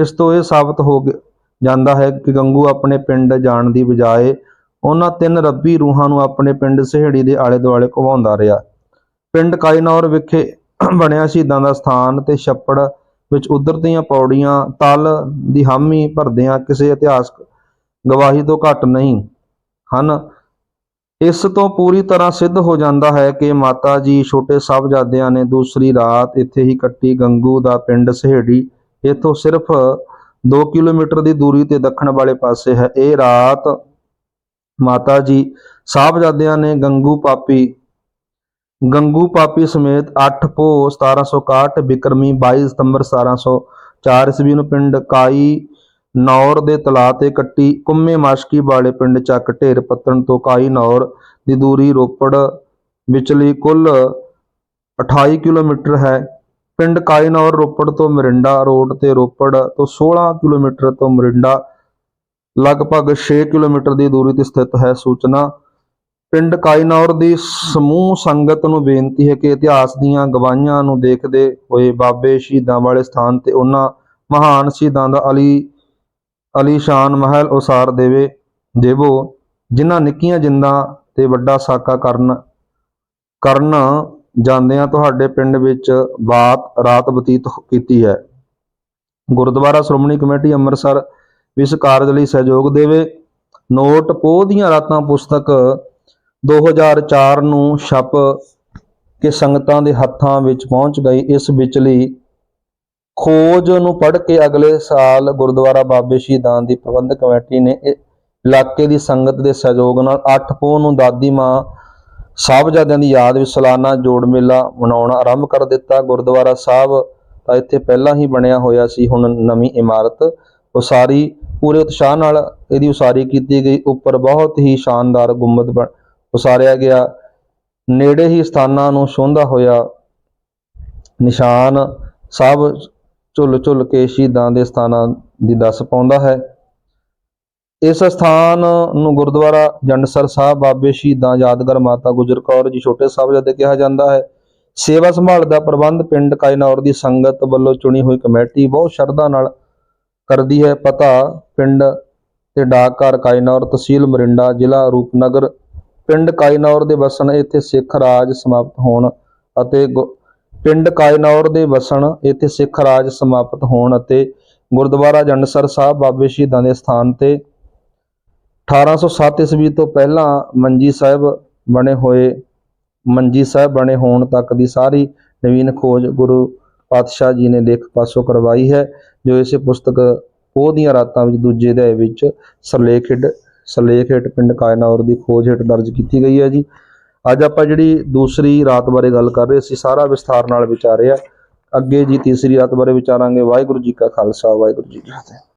ਇਸ ਤੋਂ ਇਹ ਸਾਬਤ ਹੋ ਗ- ਜਾਂਦਾ ਹੈ ਕਿ ਗੰਗੂ ਆਪਣੇ ਪਿੰਡ ਜਾਣ ਦੀ ਬਜਾਏ ਉਹਨਾਂ ਤਿੰਨ ਰੱਬੀ ਰੂਹਾਂ ਨੂੰ ਆਪਣੇ ਪਿੰਡ ਸਹੇੜੀ ਦੇ ਆਲੇ ਦੁਆਲੇ ਘੁਮਾਉਂਦਾ ਰਿਹਾ। ਪਿੰਡ ਕਾਇਨੌਰ ਵਿਖੇ ਬਣਿਆ ਸ਼ਹੀਦਾਂ ਦਾ ਸਥਾਨ ਤੇ ਛੱਪੜ ਵਿੱਚ ਉਤਰਦੀਆਂ ਪੌੜੀਆਂ ਤਲ ਦੀ ਹਾਮੀ ਭਰਦਿਆਂ ਕਿਸੇ ਇਤਿਹਾਸਕ ਗਵਾਹੀ ਤੋਂ ਘੱਟ ਨਹੀਂ। ਹਨ। ਇਸ ਤੋਂ ਪੂਰੀ ਤਰ੍ਹਾਂ ਸਿੱਧ ਹੋ ਜਾਂਦਾ ਹੈ ਕਿ ਮਾਤਾ ਜੀ ਛੋਟੇ ਸਾਹਿਬਜ਼ਾਦਿਆਂ ਨੇ ਦੂਸਰੀ ਰਾਤ ਇੱਥੇ ਹੀ ਕੱਟੀ ਗੰਗੂ ਦਾ ਪਿੰਡ ਸਹੇੜੀ। ਇੱਥੋਂ ਸਿਰਫ 2 ਕਿਲੋਮੀਟਰ ਦੀ ਦੂਰੀ ਤੇ ਦੱਖਣ ਵਾਲੇ ਪਾਸੇ ਹੈ। ਇਹ ਰਾਤ ਮਾਤਾ ਜੀ ਸਾਹਿਬਜ਼ਾਦਿਆਂ ਨੇ ਗੰਗੂ ਪਾਪੀ ਗੰਗੂ ਪਾਪੀ ਸਮੇਤ 8 ਪੋ 1761 ਬਿਕਰਮੀ 22 ਸਤੰਬਰ 1704 ਈਸਵੀ ਨੂੰ ਪਿੰਡ ਕਾਈ ਨੌਰ ਦੇ ਤਲਾਅ ਤੇ ਕੱਟੀ ਕੁੰਮੇ ਮਾਸ਼ਕੀ ਵਾਲੇ ਪਿੰਡ ਚੱਕ ਢੇਰ ਪੱਤਣ ਤੋਂ ਕਾਈ ਨੌਰ ਦੀ ਦੂਰੀ ਰੋਪੜ ਵਿਚਲੀ ਕੁੱਲ 28 ਕਿਲੋਮੀਟਰ ਹੈ। ਪਿੰਡ ਕਾਈਨੌਰ ਰੋਪੜ ਤੋਂ ਮਰਿੰਡਾ ਰੋਡ ਤੇ ਰੋਪੜ ਤੋਂ 16 ਕਿਲੋਮੀਟਰ ਤੋਂ ਮਰਿੰਡਾ, ਲਗਭਗ 6 ਕਿਲੋਮੀਟਰ ਦੀ ਦੂਰੀ ਤੇ ਸਥਿਤ ਹੈ ਸੂਚਨਾ। ਪਿੰਡ ਕਾਈਨੌਰ ਦੀ ਸਮੂਹ ਸੰਗਤ ਨੂੰ ਬੇਨਤੀ ਹੈ ਕਿ ਇਤਿਹਾਸ ਦੀਆਂ ਗਵਾਹੀਆਂ ਨੂੰ ਦੇਖਦੇ ਹੋਏ ਬਾਬੇ ਸ਼ਹੀਦਾਂ ਵਾਲੇ ਸਥਾਨ ਤੇ ਉਹਨਾਂ ਮਹਾਨ ਸ਼ਹੀਦਾਂ ਦਾ ਅਲੀ ਅਲੀਸ਼ਾਨ ਮਹਿਲ ਉਸਾਰ ਦੇਵੇ, ਦੇਵੋ, ਜਿਨ੍ਹਾਂ ਨਿੱਕੀਆਂ ਜਿੰਦਾਂ ਤੇ ਵੱਡਾ ਸਾਕਾ ਕਰਨ ਕਰਨ ਜਾਂਦਿਆਂ ਤੁਹਾਡੇ ਪਿੰਡ ਵਿੱਚ ਬਾਤ ਰਾਤ ਬਤੀਤ ਕੀਤੀ ਹੈ। ਗੁਰਦੁਆਰਾ ਸ਼੍ਰੋਮਣੀ ਕਮੇਟੀ ਅੰਮ੍ਰਿਤਸਰ ਵੀ ਇਸ ਕਾਰਜ ਲਈ ਸਹਿਯੋਗ ਦੇਵੇ। ਨੋਟ, ਪੋਹ ਦੀਆਂ ਰਾਤਾਂ ਪੁਸਤਕ 2004 ਨੂੰ ਛਪ ਕੇ ਸੰਗਤਾਂ ਦੇ ਹੱਥਾਂ ਵਿੱਚ ਪਹੁੰਚ ਗਈ। ਇਸ ਵਿਚਲੀ ਖੋਜ ਨੂੰ ਪੜ੍ਹ ਕੇ ਅਗਲੇ ਸਾਲ ਗੁਰਦੁਆਰਾ ਬਾਬੇ ਸ਼ਹੀਦਾਨ ਦੀ ਪ੍ਰਬੰਧਕ ਕਮੇਟੀ ਨੇ ਇਲਾਕੇ ਦੀ ਸੰਗਤ ਦੇ ਸਹਿਯੋਗ ਨਾਲ 8 ਪੋਹ ਨੂੰ ਦਾਦੀ ਮਾਂ ਸਾਹਿਬਜ਼ਾਦਿਆਂ ਦੀ ਯਾਦ ਵਿੱਚ ਸਾਲਾਨਾ ਜੋੜ ਮੇਲਾ ਮਨਾਉਣਾ ਆਰੰਭ ਕਰ ਦਿੱਤਾ। ਗੁਰਦੁਆਰਾ ਸਾਹਿਬ ਤਾਂ ਇੱਥੇ ਪਹਿਲਾਂ ਹੀ ਬਣਿਆ ਹੋਇਆ ਸੀ, ਹੁਣ ਨਵੀਂ ਇਮਾਰਤ। ਉਸਾਰੀ ਪੂਰੇ ਉਤਸ਼ਾਹ ਨਾਲ ਇਹਦੀ ਉਸਾਰੀ ਕੀਤੀ ਗਈ। ਉੱਪਰ ਬਹੁਤ ਹੀ ਸ਼ਾਨਦਾਰ ਗੁੰਬਦ ਬਣ- ਉਸਾਰਿਆ ਗਿਆ। ਨੇੜੇ ਹੀ ਸਥਾਨਾਂ ਨੂੰ ਛੋਂਦਾ ਹੋਇਆ ਨਿਸ਼ਾਨ ਸਭ ਝੁੱਲ ਝੁੱਲ ਕੇ ਸ਼ਹੀਦਾਂ ਦੇ ਸਥਾਨਾਂ ਦੀ ਦੱਸ ਪਾਉਂਦਾ ਹੈ। ਇਸ ਸਥਾਨ ਨੂੰ ਗੁਰਦੁਆਰਾ ਜੰਡਸਰ ਸਾਹਿਬ ਬਾਬੇ ਸ਼ਹੀਦਾਂ ਯਾਦਗਾਰ ਮਾਤਾ ਗੁਜਰ ਕੌਰ ਜੀ ਛੋਟੇ ਸਾਹਿਬਜ਼ਾਦੇ ਕਿਹਾ ਜਾਂਦਾ ਹੈ। ਸੇਵਾ ਸੰਭਾਲ ਦਾ ਪ੍ਰਬੰਧ ਪਿੰਡ ਕਾਇਨੌਰ ਦੀ ਸੰਗਤ ਵੱਲੋਂ ਚੁਣੀ ਹੋਈ ਕਮੇਟੀ ਬਹੁਤ ਸ਼ਰਧਾ ਨਾਲ ਕਰਦੀ ਹੈ। ਪਤਾ ਪਿੰਡ ਤੇ ਡਾਕਘਰ ਕਾਇਨੌਰ ਤਹਿਸੀਲ ਮਰਿੰਡਾ, ਜ਼ਿਲ੍ਹਾ ਰੂਪਨਗਰ। ਪਿੰਡ ਕਾਇਨੌਰ ਦੇ ਵਸਣ ਇੱਥੇ ਸਿੱਖ ਰਾਜ ਸਮਾਪਤ ਹੋਣ ਅਤੇ ਗੁ- ਪਿੰਡ ਕਾਇਨੌਰ ਦੇ ਵਸਣ, ਇੱਥੇ ਸਿੱਖ ਰਾਜ ਸਮਾਪਤ ਹੋਣ ਅਤੇ ਗੁਰਦੁਆਰਾ ਜੰਡਸਰ ਸਾਹਿਬ ਬਾਬੇ ਸ਼ਹੀਦਾਂ ਦੇ ਸਥਾਨ ਤੇ 1807 ਈਸਵੀ ਤੋਂ ਪਹਿਲਾਂ ਮੰਜੀ ਸਾਹਿਬ ਬਣੇ ਹੋਏ, ਮੰਜੀ ਸਾਹਿਬ ਬਣੇ ਹੋਣ ਤੱਕ ਦੀ ਸਾਰੀ ਨਵੀਨ ਖੋਜ ਗੁਰੂ ਪਾਤਸ਼ਾਹ ਜੀ ਨੇ ਲੇਖ ਪਾਸੋਂ ਕਰਵਾਈ ਹੈ, ਜੋ ਇਸੇ ਪੁਸਤਕ ਉਹ ਦੀਆਂ ਰਾਤਾਂ ਵਿੱਚ ਦੂਜੇ ਅਧਿਆਇ ਵਿੱਚ ਸਰਲੇਖ ਹੇਠ ਸਰਲੇਖ ਹੇਠ ਪਿੰਡ ਕਾਇਨੌਰ ਦੀ ਖੋਜ ਹੇਠ ਦਰਜ ਕੀਤੀ ਗਈ ਹੈ ਜੀ। ਅੱਜ ਆਪਾਂ ਜਿਹੜੀ ਦੂਸਰੀ ਰਾਤ ਬਾਰੇ ਗੱਲ ਕਰ ਰਹੇ ਸੀ, ਸਾਰਾ ਵਿਸਥਾਰ ਨਾਲ ਵਿਚਾਰਿਆ। ਅੱਗੇ ਜੀ ਤੀਸਰੀ ਰਾਤ ਬਾਰੇ ਵਿਚਾਰਾਂਗੇ। ਵਾਹਿਗੁਰੂ ਜੀ ਕਾ ਖਾਲਸਾ, ਵਾਹਿਗੁਰੂ ਜੀ ਕੀ ਫਤਿਹ।